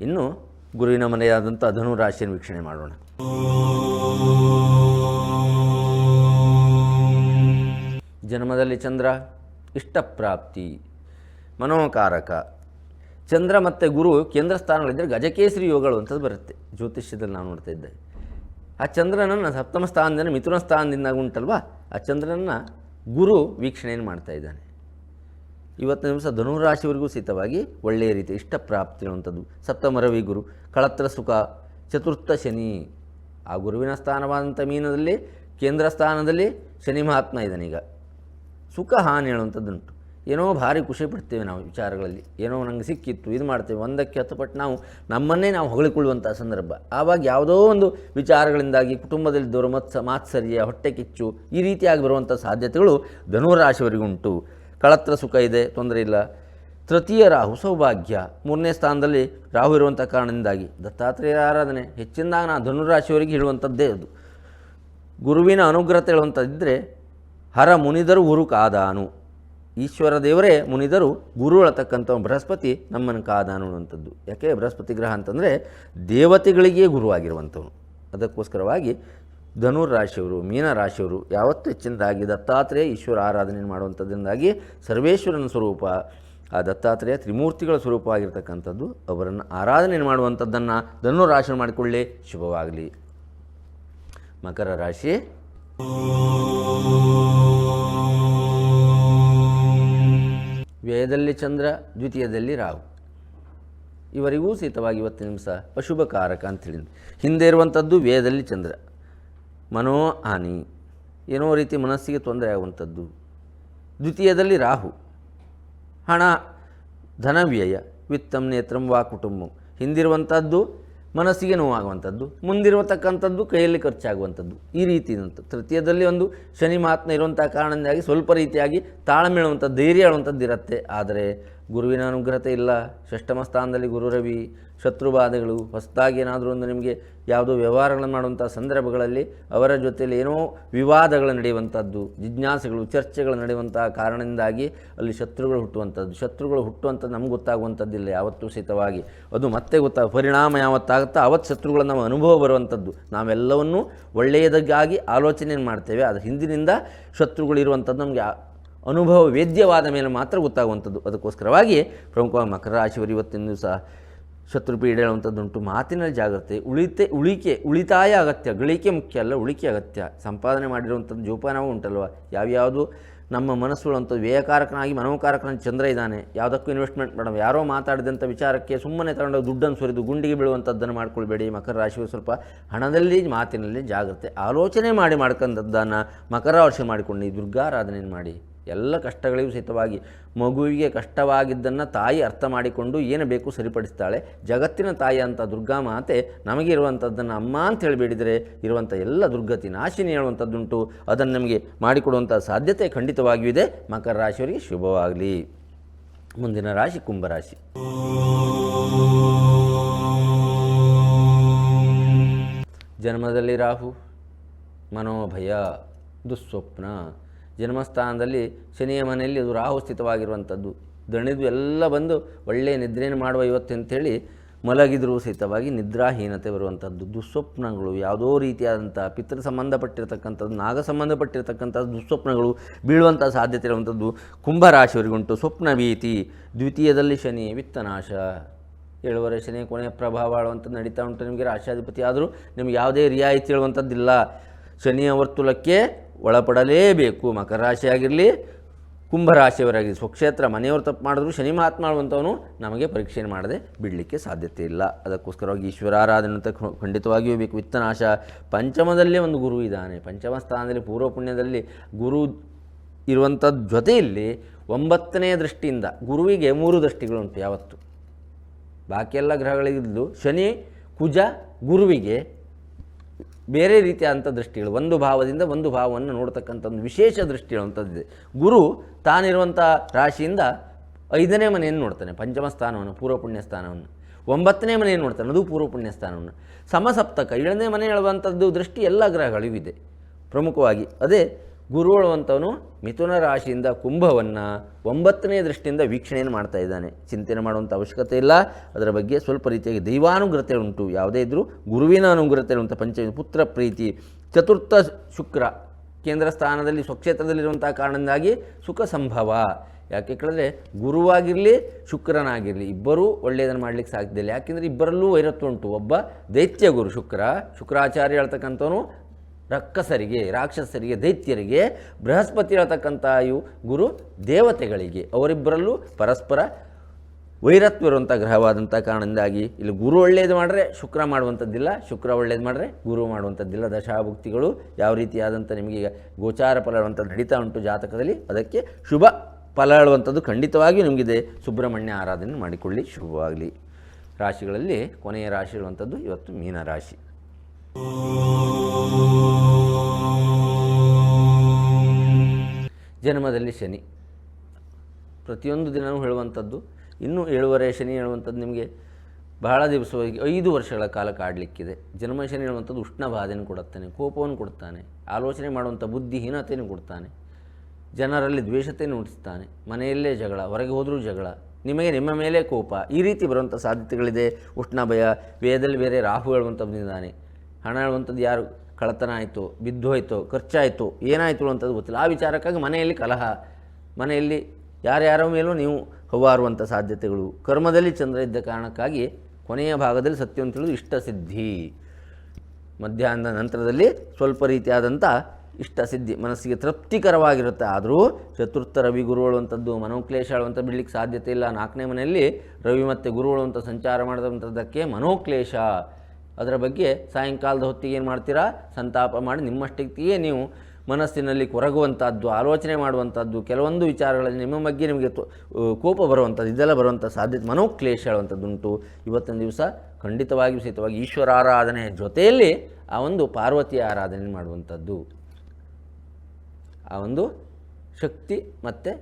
ಇನ್ನು ಗುರುವಿನ ಮನೆಯಾದಂಥ ಧನು ರಾಶಿಯನ್ನು ವೀಕ್ಷಣೆ ಮಾಡೋಣ. ಜನ್ಮದಲ್ಲಿ ಚಂದ್ರ, ಇಷ್ಟಪ್ರಾಪ್ತಿ, ಮನೋಕಾರಕ. ಚಂದ್ರ ಮತ್ತು ಗುರು ಕೇಂದ್ರ ಸ್ಥಾನಗಳಿದ್ದರೆ ಗಜಕೇಸರಿ ಯೋಗಗಳು ಅಂತದ್ದು ಬರುತ್ತೆ. ಜ್ಯೋತಿಷ್ಯದಲ್ಲಿ ನಾವು ನೋಡ್ತಾ ಇದ್ದೆ. ಆ ಚಂದ್ರನನ್ನು ಸಪ್ತಮ ಸ್ಥಾನದಿಂದ ಮಿಥುನ ಸ್ಥಾನದಿಂದ ಉಂಟಲ್ವಾ? ಆ ಚಂದ್ರನನ್ನು ಗುರು ವೀಕ್ಷಣೆಯನ್ನು ಮಾಡ್ತಾ ಇದ್ದಾನೆ. ಇವತ್ತಿನ ದಿವಸ ಧನುರಾಶಿವರೆಗೂ ಸಹಿತವಾಗಿ ಒಳ್ಳೆಯ ರೀತಿ ಇಷ್ಟಪ್ರಾಪ್ತಿ ಇರುವಂಥದ್ದು ಸಪ್ತಮ ರವಿ ಗುರು, ಕಳತ್ರ ಸುಖ, ಚತುರ್ಥ ಶನಿ. ಆ ಗುರುವಿನ ಸ್ಥಾನವಾದಂಥ ಮೀನದಲ್ಲಿ, ಕೇಂದ್ರ ಸ್ಥಾನದಲ್ಲಿ ಶನಿ ಮಹಾತ್ಮ ಇದ್ದಾನೀಗ. ಸುಖ ಹಾನಿ ಹೇಳುವಂಥದ್ದುಂಟು ಏನೋ ಭಾರಿ ಖುಷಿ ಪಡ್ತೇವೆ ನಾವು ವಿಚಾರಗಳಲ್ಲಿ. ಏನೋ ನಂಗೆ ಸಿಕ್ಕಿತ್ತು, ಇದು ಮಾಡ್ತೇವೆ, ಒಂದಕ್ಕೆ ಹತ್ತು ಪಟ್ಟು ನಾವು ನಮ್ಮನ್ನೇ ನಾವು ಹೊಗಳಿಕೊಳ್ಳುವಂಥ ಸಂದರ್ಭ. ಆವಾಗ ಯಾವುದೋ ಒಂದು ವಿಚಾರಗಳಿಂದಾಗಿ ಕುಟುಂಬದಲ್ಲಿ ಮತ್ಸ, ಮಾತ್ಸರ್ಯ, ಹೊಟ್ಟೆ ಕಿಚ್ಚು ಈ ರೀತಿಯಾಗಿ ಬರುವಂಥ ಸಾಧ್ಯತೆಗಳು ಧನುರಾಶಿಯವರಿಗುಂಟು ಕಳತ್ರ ಸುಖ ಇದೆ, ತೊಂದರೆ ಇಲ್ಲ. ತೃತೀಯ ರಾಹು ಸೌಭಾಗ್ಯ. ಮೂರನೇ ಸ್ಥಾನದಲ್ಲಿ ರಾಹು ಇರುವಂಥ ಕಾರಣದಿಂದಾಗಿ ದತ್ತಾತ್ರೇಯ ಆರಾಧನೆ. ಹೆಚ್ಚಿನದಾಗ ನಾನು ಧನುರಾಶಿಯವರಿಗೆ ಹೇಳುವಂಥದ್ದೇ ಅದು. ಗುರುವಿನ ಅನುಗ್ರಹ ಹೇಳುವಂಥದ್ದಿದ್ದರೆ ಹರ ಮುನಿದರು ಗುರು ಕಾದಾನು. ಈಶ್ವರ ದೇವರೇ ಮುನಿದರು ಗುರು ಅಳತಕ್ಕಂಥ ಬೃಹಸ್ಪತಿ ನಮ್ಮನ್ನು ಕಾದಾನು ಅನ್ನುವಂಥದ್ದು. ಯಾಕೆ ಬೃಹಸ್ಪತಿ ಗ್ರಹ ಅಂತಂದರೆ ದೇವತೆಗಳಿಗೆ ಗುರುವಾಗಿರುವಂಥವನು. ಅದಕ್ಕೋಸ್ಕರವಾಗಿ ಧನುರ್ ರಾಶಿಯವರು ಮೀನ ರಾಶಿಯವರು ಯಾವತ್ತೂ ಹೆಚ್ಚಿನದಾಗಿ ದತ್ತಾತ್ರೇಯ ಈಶ್ವರ ಆರಾಧನೆ ಮಾಡುವಂಥದ್ದರಿಂದಾಗಿ ಸರ್ವೇಶ್ವರನ ಸ್ವರೂಪ, ಆ ದತ್ತಾತ್ರೇಯ ತ್ರಿಮೂರ್ತಿಗಳ ಸ್ವರೂಪ ಆಗಿರ್ತಕ್ಕಂಥದ್ದು, ಅವರನ್ನು ಆರಾಧನೆ ಮಾಡುವಂಥದ್ದನ್ನು ಧನು ರಾಶಿ ಮಾಡಿಕೊಳ್ಳಿ. ಶುಭವಾಗಲಿ. ಮಕರ ರಾಶಿ. ವ್ಯಯದಲ್ಲಿ ಚಂದ್ರ, ದ್ವಿತೀಯದಲ್ಲಿ ರಾಹು. ಇವರಿಗೂ ಸಹಿತವಾಗಿ ಇವತ್ತಿನ ಕಾರಕ ಅಂತ ಅಂತೇಳಿ ಹಿಂದೆ ಇರುವಂಥದ್ದು ವ್ಯಯದಲ್ಲಿ ಚಂದ್ರ. ಮನೋ ಹಾನಿ. ಏನೋ ರೀತಿ ಮನಸ್ಸಿಗೆ ತೊಂದರೆ ಆಗುವಂಥದ್ದು. ದ್ವಿತೀಯದಲ್ಲಿ ರಾಹು. ಹಣ ಧನವ್ಯಯ ವಿತ್ತಂ, ನೇತ್ರಂ, ವಾ ಕುಟುಂಬ. ಹಿಂದಿರುವಂಥದ್ದು ಮನಸ್ಸಿಗೆ ನೋವಾಗುವಂಥದ್ದು. ಮುಂದಿರತಕ್ಕಂಥದ್ದು ಕೈಯಲ್ಲಿ ಖರ್ಚಾಗುವಂಥದ್ದು. ಈ ರೀತಿ ತೃತೀಯದಲ್ಲಿ ಒಂದು ಶನಿ ಮಾತ್ನ ಇರುವಂಥ ಕಾರಣದಿಂದಾಗಿ ಸ್ವಲ್ಪ ರೀತಿಯಾಗಿ ತಾಳ್ಮೆ ಹೇಳುವಂಥದ್ದು ಧೈರ್ಯ ಹೇಳುವಂಥದ್ದು ಇರುತ್ತೆ. ಆದರೆ ಗುರುವಿನ ಅನುಗ್ರಹತೆ ಇಲ್ಲ. ಷಷ್ಠಮ ಸ್ಥಾನದಲ್ಲಿ ಗುರು ರವಿ, ಶತ್ರುಬಾಧೆಗಳು, ಹೊಸದಾಗಿ ಏನಾದರೂ ಒಂದು ನಿಮಗೆ ಯಾವುದೋ ವ್ಯವಹಾರಗಳನ್ನು ಮಾಡುವಂಥ ಸಂದರ್ಭಗಳಲ್ಲಿ ಅವರ ಜೊತೆಯಲ್ಲಿ ಏನೋ ವಿವಾದಗಳು ನಡೆಯುವಂಥದ್ದು ಜಿಜ್ಞಾಸೆಗಳು, ಚರ್ಚೆಗಳು ನಡೆಯುವಂತಹ ಕಾರಣದಿಂದಾಗಿ ಅಲ್ಲಿ ಶತ್ರುಗಳು ಹುಟ್ಟುವಂಥದ್ದು ಶತ್ರುಗಳು ಹುಟ್ಟುವಂಥದ್ದು ನಮ್ಗೆ ಗೊತ್ತಾಗುವಂಥದ್ದಿಲ್ಲ ಯಾವತ್ತೂ ಸಹಿತವಾಗಿ. ಅದು ಮತ್ತೆ ಗೊತ್ತಾಗ, ಪರಿಣಾಮ ಯಾವತ್ತಾಗುತ್ತೋ ಅವತ್ತು ಶತ್ರುಗಳನ್ನು ನಾವು ಅನುಭವ ಬರುವಂಥದ್ದು ನಾವೆಲ್ಲವನ್ನೂ ಒಳ್ಳೆಯದಕ್ಕಾಗಿ ಆಲೋಚನೆ ಮಾಡ್ತೇವೆ. ಅದು ಹಿಂದಿನಿಂದ ಶತ್ರುಗಳು ಇರುವಂಥದ್ದು ನಮಗೆ ಅನುಭವ ವೇದ್ಯವಾದ ಮೇಲೆ ಮಾತ್ರ ಗೊತ್ತಾಗುವಂಥದ್ದು. ಅದಕ್ಕೋಸ್ಕರವಾಗಿ ಪ್ರಮುಖವಾಗಿ ಮಕರ ರಾಶಿಯವರು ಇವತ್ತಿನ ದಿವಸ ಶತ್ರುಪೀಡೆ ಹೇಳುವಂಥದ್ದುಂಟು. ಮಾತಿನಲ್ಲಿ ಜಾಗ್ರತೆ, ಉಳಿತೆ, ಉಳಿಕೆ, ಉಳಿತಾಯ ಅಗತ್ಯ, ಗಳಿಕೆ ಮುಖ್ಯ ಅಲ್ಲ, ಉಳಿಕೆ ಅಗತ್ಯ. ಸಂಪಾದನೆ ಮಾಡಿರುವಂಥದ್ದು, ಜೋಪಾನವೂ ಉಂಟಲ್ವ? ಯಾವ್ಯಾವುದು ನಮ್ಮ ಮನಸ್ಸುಗಳಂಥದ್ದು ವ್ಯಯಕಾರಕನಾಗಿ ಮನೋಕಾರಕನ ಚಂದ್ರ ಇದ್ದಾನೆ. ಯಾವುದಕ್ಕೂ ಇನ್ವೆಸ್ಟ್ಮೆಂಟ್ ಮಾಡೋಣ ಯಾರೋ ಮಾತಾಡಿದಂಥ ವಿಚಾರಕ್ಕೆ ಸುಮ್ಮನೆ ತಗೊಂಡು ದುಡ್ಡನ್ನು ಸುರಿದು ಗುಂಡಿಗೆ ಬೀಳುವಂಥದ್ದನ್ನು ಮಾಡ್ಕೊಳ್ಬೇಡಿ. ಮಕರ ರಾಶಿಯು ಸ್ವಲ್ಪ ಹಣದಲ್ಲಿ, ಮಾತಿನಲ್ಲಿ ಜಾಗ್ರತೆ. ಆಲೋಚನೆ ಮಾಡಿ ಮಾಡ್ಕೊಂಡದ್ದನ್ನು ಮಕರ ವರ್ಷ ಮಾಡಿಕೊಂಡು ದುರ್ಗಾರಾಧನೆಯನ್ನು ಮಾಡಿ. ಎಲ್ಲ ಕಷ್ಟಗಳಿಗೂ ಸಹಿತವಾಗಿ ಮಗುವಿಗೆ ಕಷ್ಟವಾಗಿದ್ದನ್ನು ತಾಯಿ ಅರ್ಥ ಮಾಡಿಕೊಂಡು ಏನು ಬೇಕು ಸರಿಪಡಿಸ್ತಾಳೆ? ಜಗತ್ತಿನ ತಾಯಿ ಅಂತ ದುರ್ಗಾ ಮಾತೆ ನಮಗೆ ಇರುವಂಥದ್ದನ್ನು ಅಮ್ಮ ಅಂತ ಹೇಳಿಬಿಡಿದರೆ ಇರುವಂಥ ಎಲ್ಲ ದುರ್ಗತಿ ನಾಶಿನಿ ಹೇಳುವಂಥದ್ದುಂಟು ಅದನ್ನು ನಮಗೆ ಮಾಡಿಕೊಡುವಂಥ ಸಾಧ್ಯತೆ ಖಂಡಿತವಾಗಿಯೂ ಇದೆ. ಮಕರ ರಾಶಿಯವರಿಗೆ ಶುಭವಾಗಲಿ. ಮುಂದಿನ ರಾಶಿ ಕುಂಭರಾಶಿ ಜನ್ಮದಲ್ಲಿ ರಾಹು, ಮನೋಭಯ, ದುಸ್ವಪ್ನ ಜನ್ಮಸ್ಥಾನದಲ್ಲಿ ಶನಿಯ ಮನೆಯಲ್ಲಿ ಅದು ರಾಹು ಸ್ಥಿತವಾಗಿರುವಂಥದ್ದು ದಣಿದು ಎಲ್ಲ ಬಂದು ಒಳ್ಳೆಯ ನಿದ್ರೆಯನ್ನು ಮಾಡುವ ಇವತ್ತು ಅಂತೇಳಿ ಮಲಗಿದರೂ ಸಹಿತವಾಗಿ ನಿದ್ರಾಹೀನತೆ ಬರುವಂಥದ್ದು. ದುಸ್ವಪ್ನಗಳು, ಯಾವುದೋ ರೀತಿಯಾದಂಥ ಪಿತೃ ಸಂಬಂಧಪಟ್ಟಿರತಕ್ಕಂಥದ್ದು, ನಾಗ ಸಂಬಂಧಪಟ್ಟಿರತಕ್ಕಂಥದ್ದು ದುಸ್ವಪ್ನಗಳು ಬೀಳುವಂಥ ಸಾಧ್ಯತೆ ಇರುವಂಥದ್ದು ಕುಂಭರಾಶಿಯವರಿಗುಂಟು. ಸ್ವಪ್ನ ಭೀತಿ, ದ್ವಿತೀಯದಲ್ಲಿ ಶನಿ, ವಿತ್ತನಾಶ. ಏಳುವರೆ ಶನಿ, ಕೊನೆಯ ಪ್ರಭಾವ ಆಳುವಂಥದ್ದು ನಡೀತಾ ಉಂಟು ನಿಮಗೆ ರಾಶಾಧಿಪತಿ ಆದರೂ ನಿಮ್ಗೆ ಯಾವುದೇ ರಿಯಾಯಿತಿ ಹೇಳುವಂಥದ್ದಿಲ್ಲ. ಶನಿಯ ವರ್ತುಲಕ್ಕೆ ಒಳಪಡಲೇಬೇಕು. ಮಕರ ರಾಶಿಯಾಗಿರಲಿ ಆಗಿರಲಿ ಕುಂಭರಾಶಿಯವರಾಗಲಿ ಸ್ವಕ್ಷೇತ್ರ ಮನೆಯವರು ತಪ್ಪು ಮಾಡಿದ್ರು, ಶನಿ ಮಾಡುವಂಥವನು ನಮಗೆ ಪರೀಕ್ಷೆ ಮಾಡದೆ ಬಿಡಲಿಕ್ಕೆ ಸಾಧ್ಯತೆ ಇಲ್ಲ. ಅದಕ್ಕೋಸ್ಕರವಾಗಿ ಈಶ್ವರಾರಾಧನೆ ಅಂತ ಖಂಡಿತವಾಗಿಯೂ ಬೇಕು. ವಿತ್ತನಾಶ, ಪಂಚಮದಲ್ಲೇ ಒಂದು ಗುರು ಇದ್ದಾನೆ. ಪಂಚಮ ಸ್ಥಾನದಲ್ಲಿ, ಪೂರ್ವ ಪುಣ್ಯದಲ್ಲಿ ಗುರು ಇರುವಂಥದ್ದು ಜೊತೆಯಲ್ಲಿ ಒಂಬತ್ತನೆಯ ದೃಷ್ಟಿಯಿಂದ ಗುರುವಿಗೆ ಮೂರು ದೃಷ್ಟಿಗಳುಂಟು ಯಾವತ್ತು. ಬಾಕಿ ಎಲ್ಲ ಗ್ರಹಗಳಿದ್ದು ಶನಿ, ಕುಜ, ಗುರುವಿಗೆ ಬೇರೆ ರೀತಿಯಾದಂಥ ದೃಷ್ಟಿಗಳು, ಒಂದು ಭಾವದಿಂದ ಒಂದು ಭಾವವನ್ನು ನೋಡ್ತಕ್ಕಂಥ ಒಂದು ವಿಶೇಷ ಇದೆ ಗುರು ತಾನಿರುವಂಥ ರಾಶಿಯಿಂದ ಐದನೇ ಮನೆಯನ್ನು ನೋಡ್ತಾನೆ, ಪಂಚಮ ಸ್ಥಾನವನ್ನು ಪೂರ್ವ ಪುಣ್ಯ ಸ್ಥಾನವನ್ನು. ಒಂಬತ್ತನೇ ಮನೆಯನ್ನು ನೋಡ್ತಾನೆ, ಅದು ಪೂರ್ವ ಪುಣ್ಯ ಸ್ಥಾನವನ್ನು. ಸಮಸಪ್ತಕ, ಏಳನೇ ಮನೆ ಹೇಳುವಂಥದ್ದು ದೃಷ್ಟಿ ಎಲ್ಲ ಗ್ರಹಗಳಿವಿದೆ ಪ್ರಮುಖವಾಗಿ ಅದೇ ಗುರು ಅಂತವನು ಮಿಥುನ ರಾಶಿಯಿಂದ ಕುಂಭವನ್ನು ಒಂಬತ್ತನೇ ದೃಷ್ಟಿಯಿಂದ ವೀಕ್ಷಣೆಯನ್ನು ಮಾಡ್ತಾ ಇದ್ದಾನೆ. ಚಿಂತನೆ ಮಾಡುವಂಥ ಅವಶ್ಯಕತೆ ಇಲ್ಲ. ಅದರ ಬಗ್ಗೆ ಸ್ವಲ್ಪ ರೀತಿಯಾಗಿ ದೈವಾನುಗ್ರತೆ ಉಂಟು. ಯಾವುದೇ ಇದ್ದರೂ ಗುರುವಿನ ಅನುಗ್ರತೆ ಇರುವಂಥ ಪಂಚ ಪುತ್ರ ಪ್ರೀತಿ, ಚತುರ್ಥ ಶುಕ್ರ ಕೇಂದ್ರ ಸ್ಥಾನದಲ್ಲಿ ಸ್ವಕ್ಷೇತ್ರದಲ್ಲಿರುವಂಥ ಕಾರಣದಿಂದಾಗಿ ಸುಖ ಸಂಭವ. ಯಾಕೆ ಕೇಳಿದ್ರೆ ಗುರುವಾಗಿರಲಿ, ಶುಕ್ರನಾಗಿರಲಿ, ಇಬ್ಬರೂ ಒಳ್ಳೆಯದನ್ನು ಮಾಡಲಿಕ್ಕೆ ಇಲ್ಲ ಯಾಕೆಂದರೆ ಇಬ್ಬರಲ್ಲೂ ವೈರತ್ವ ಉಂಟು. ಒಬ್ಬ ದೈತ್ಯ ಗುರು ಶುಕ್ರ, ಶುಕ್ರಾಚಾರ್ಯ ಹೇಳ್ತಕ್ಕಂಥವನು ರಕ್ಕಸರಿಗೆ, ರಾಕ್ಷಸರಿಗೆ, ದೈತ್ಯರಿಗೆ ಬೃಹಸ್ಪತಿ ಇರತಕ್ಕಂಥ ಇವು ಗುರು ದೇವತೆಗಳಿಗೆ. ಅವರಿಬ್ಬರಲ್ಲೂ ಪರಸ್ಪರ ವೈರತ್ವ ಇರುವಂಥ ಗ್ರಹವಾದಂಥ ಕಾರಣದಿಂದಾಗಿ ಇಲ್ಲಿ ಗುರು ಒಳ್ಳೆಯದು ಮಾಡಿದ್ರೆ ಶುಕ್ರ ಮಾಡುವಂಥದ್ದಿಲ್ಲ, ಶುಕ್ರ ಒಳ್ಳೇದು ಮಾಡಿದ್ರೆ ಗುರು ಮಾಡುವಂಥದ್ದಿಲ್ಲ. ದಶಾಭುಕ್ತಿಗಳು ಯಾವ ರೀತಿಯಾದಂಥ ನಿಮಗೆ ಈಗ ಗೋಚಾರ ಫಲ ಹೇಳುವಂಥದ್ದು ನಡೀತಾ ಉಂಟು ಜಾತಕದಲ್ಲಿ, ಅದಕ್ಕೆ ಶುಭ ಫಲ ಹೇಳುವಂಥದ್ದು ಖಂಡಿತವಾಗಿಯೂ ನಿಮಗಿದೆ. ಸುಬ್ರಹ್ಮಣ್ಯ ಆರಾಧನೆ ಮಾಡಿಕೊಳ್ಳಿ, ಶುಭವಾಗಲಿ. ರಾಶಿಗಳಲ್ಲಿ ಕೊನೆಯ ರಾಶಿ ಇರುವಂಥದ್ದು ಇವತ್ತು ಮೀನರಾಶಿ. ಜನ್ಮದಲ್ಲಿ ಶನಿ. ಪ್ರತಿಯೊಂದು ದಿನವೂ ಹೇಳುವಂಥದ್ದು, ಇನ್ನೂ ಏಳುವರೆ ಶನಿ ಹೇಳುವಂಥದ್ದು ನಿಮಗೆ ಬಹಳ ದಿವಸವಾಗಿ, ಐದು ವರ್ಷಗಳ ಕಾಲ ಕಾಡಲಿಕ್ಕಿದೆ. ಜನ್ಮ ಶನಿ ಹೇಳುವಂಥದ್ದು ಉಷ್ಣ ಬಾಧೆಯನ್ನು ಕೊಡುತ್ತಾನೆ ಕೋಪವನ್ನು ಕೊಡ್ತಾನೆ ಆಲೋಚನೆ ಮಾಡುವಂಥ ಬುದ್ಧಿಹೀನತೆಯನ್ನು ಕೊಡ್ತಾನೆ ಜನರಲ್ಲಿ ದ್ವೇಷತೆಯನ್ನು ಹುಟ್ಟಿಸ್ತಾನೆ, ಮನೆಯಲ್ಲೇ ಜಗಳ, ಹೊರಗೆ ಹೋದರೂ ಜಗಳ, ನಿಮಗೆ ನಿಮ್ಮ ಮೇಲೆ ಕೋಪ, ಈ ರೀತಿ ಬರುವಂಥ ಸಾಧ್ಯತೆಗಳಿದೆ. ಉಷ್ಣ ಭಯ ಬೇರೆ ರಾಹು ಹೇಳುವಂಥ ಬಂದಿದ್ದಾನೆ ಹಣ ಹೇಳುವಂಥದ್ದು ಯಾರು? ಕಳ್ಳತನ ಆಯಿತು ಬಿದ್ದೋಯ್ತು ಖರ್ಚಾಯಿತು, ಏನಾಯಿತು ಅಂತದ್ದು ಗೊತ್ತಿಲ್ಲ. ಆ ವಿಚಾರಕ್ಕಾಗಿ ಮನೆಯಲ್ಲಿ ಕಲಹ. ಮನೆಯಲ್ಲಿ ಯಾರ್ಯಾರ ಮೇಲೂ ನೀವು ಹವಾರುವಂಥ ಸಾಧ್ಯತೆಗಳು. ಕರ್ಮದಲ್ಲಿ ಚಂದ್ರ ಇದ್ದ ಕಾರಣಕ್ಕಾಗಿ ಕೊನೆಯ ಭಾಗದಲ್ಲಿ ಸತ್ಯವನ್ನು ತಿಳಿದು ಇಷ್ಟ ಸಿದ್ಧಿ. ಮಧ್ಯಾಹ್ನದ ನಂತರದಲ್ಲಿ ಸ್ವಲ್ಪ ರೀತಿಯಾದಂಥ ಇಷ್ಟ ಸಿದ್ಧಿ. ಮನಸ್ಸಿಗೆ ತೃಪ್ತಿಕರವಾಗಿರುತ್ತೆ. ಆದರೂ ಚತುರ್ಥ ರವಿ ಗುರುಗಳು ಅಂಥದ್ದು ಮನೋಕ್ಲೇಶ ಹೇಳುವಂಥ ಬಿಡಲಿಕ್ಕೆ ಸಾಧ್ಯತೆ ಇಲ್ಲ. ನಾಲ್ಕನೇ ಮನೆಯಲ್ಲಿ ರವಿ ಮತ್ತು ಗುರುಗಳು ಅಂತ ಸಂಚಾರ ಮಾಡಿದಂಥದ್ದಕ್ಕೆ ಮನೋಕ್ಲೇಶ. ಅದರ ಬಗ್ಗೆ ಸಾಯಂಕಾಲದ ಹೊತ್ತಿಗೆ ಏನು ಮಾಡ್ತೀರಾ? ಸಂತಾಪ ಮಾಡಿ ನಿಮ್ಮಷ್ಟಿಗೆ ನೀವು ಮನಸ್ಸಿನಲ್ಲಿ ಕೊರಗುವಂಥದ್ದು ಆಲೋಚನೆ ಮಾಡುವಂಥದ್ದು ಕೆಲವೊಂದು ವಿಚಾರಗಳಲ್ಲಿ ನಿಮ್ಮ ಬಗ್ಗೆ ನಿಮಗೆ ಕೋಪ ಬರುವಂಥದ್ದು ಇದೆಲ್ಲ ಬರುವಂಥ ಸಾಧ್ಯತೆ ಮನೋಕ್ಲೇಶ ಹೇಳುವಂಥದ್ದುಂಟು ಇವತ್ತಿನ ದಿವಸ ಖಂಡಿತವಾಗಿಯೂ ಸಹಿತವಾಗಿ ಈಶ್ವರ ಆರಾಧನೆಯ ಜೊತೆಯಲ್ಲಿ ಆ ಒಂದು ಪಾರ್ವತಿಯ ಆರಾಧನೆ ಮಾಡುವಂಥದ್ದು ಆ ಒಂದು ಶಕ್ತಿ ಮತ್ತು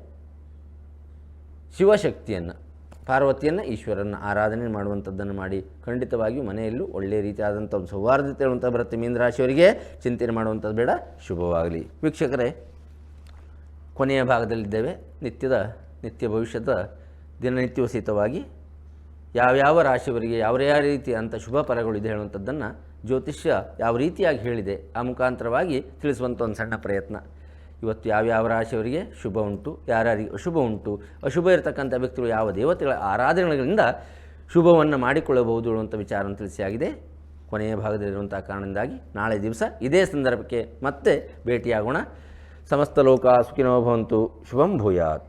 ಶಿವಶಕ್ತಿಯನ್ನು. ಪಾರ್ವತಿಯನ್ನು ಈಶ್ವರನ ಆರಾಧನೆ ಮಾಡುವಂಥದ್ದನ್ನು ಮಾಡಿ ಖಂಡಿತವಾಗಿಯೂ ಮನೆಯಲ್ಲೂ ಒಳ್ಳೆಯ ರೀತಿಯಾದಂಥ ಒಂದು ಸೌಹಾರ್ದತೆ ಇರುವಂಥ ಬರುತ್ತೆ ಮೀನರಾಶಿಯವರಿಗೆ. ಚಿಂತನೆ ಮಾಡುವಂಥದ್ದು ಬೇಡ, ಶುಭವಾಗಲಿ. ವೀಕ್ಷಕರೇ, ಕೊನೆಯ ಭಾಗದಲ್ಲಿದ್ದೇವೆ. ನಿತ್ಯದ, ನಿತ್ಯ ಭವಿಷ್ಯದ ದಿನನಿತ್ಯವೂ ಸಹಿತವಾಗಿ ಯಾವ್ಯಾವ ರಾಶಿಯವರಿಗೆ ಯಾವ ರೀತಿ ಅಂತ ಶುಭ ಇದೆ ಹೇಳುವಂಥದ್ದನ್ನು ಜ್ಯೋತಿಷ್ಯ ಯಾವ ರೀತಿಯಾಗಿ ಹೇಳಿದೆ ಆ ಮುಖಾಂತರವಾಗಿ ತಿಳಿಸುವಂಥ ಒಂದು ಸಣ್ಣ ಪ್ರಯತ್ನ. ಇವತ್ತು ಯಾವ್ಯಾವ ರಾಶಿಯವರಿಗೆ ಶುಭ ಉಂಟು, ಯಾರ್ಯಾರಿಗೆ ಅಶುಭ ಉಂಟು, ಅಶುಭ ಇರತಕ್ಕಂಥ ವ್ಯಕ್ತಿಗಳು ಯಾವ ದೇವತೆಗಳ ಆರಾಧನೆಗಳಿಂದ ಶುಭವನ್ನು ಮಾಡಿಕೊಳ್ಳಬಹುದು ಅನ್ನುವಂಥ ವಿಚಾರವನ್ನು ತಿಳಿಸಿಯಾಗಿದೆ ಕೊನೆಯ ಭಾಗದಲ್ಲಿರುವಂಥ ಕಾರಣದಿಂದಾಗಿ ನಾಳೆ ದಿವಸ ಇದೇ ಸಂದರ್ಭಕ್ಕೆ ಮತ್ತೆ ಭೇಟಿಯಾಗೋಣ. ಸಮಸ್ತ ಲೋಕ ಸುಖಿನೋ ಭವಂತು. ಶುಭಂ ಭೂಯಾತ್.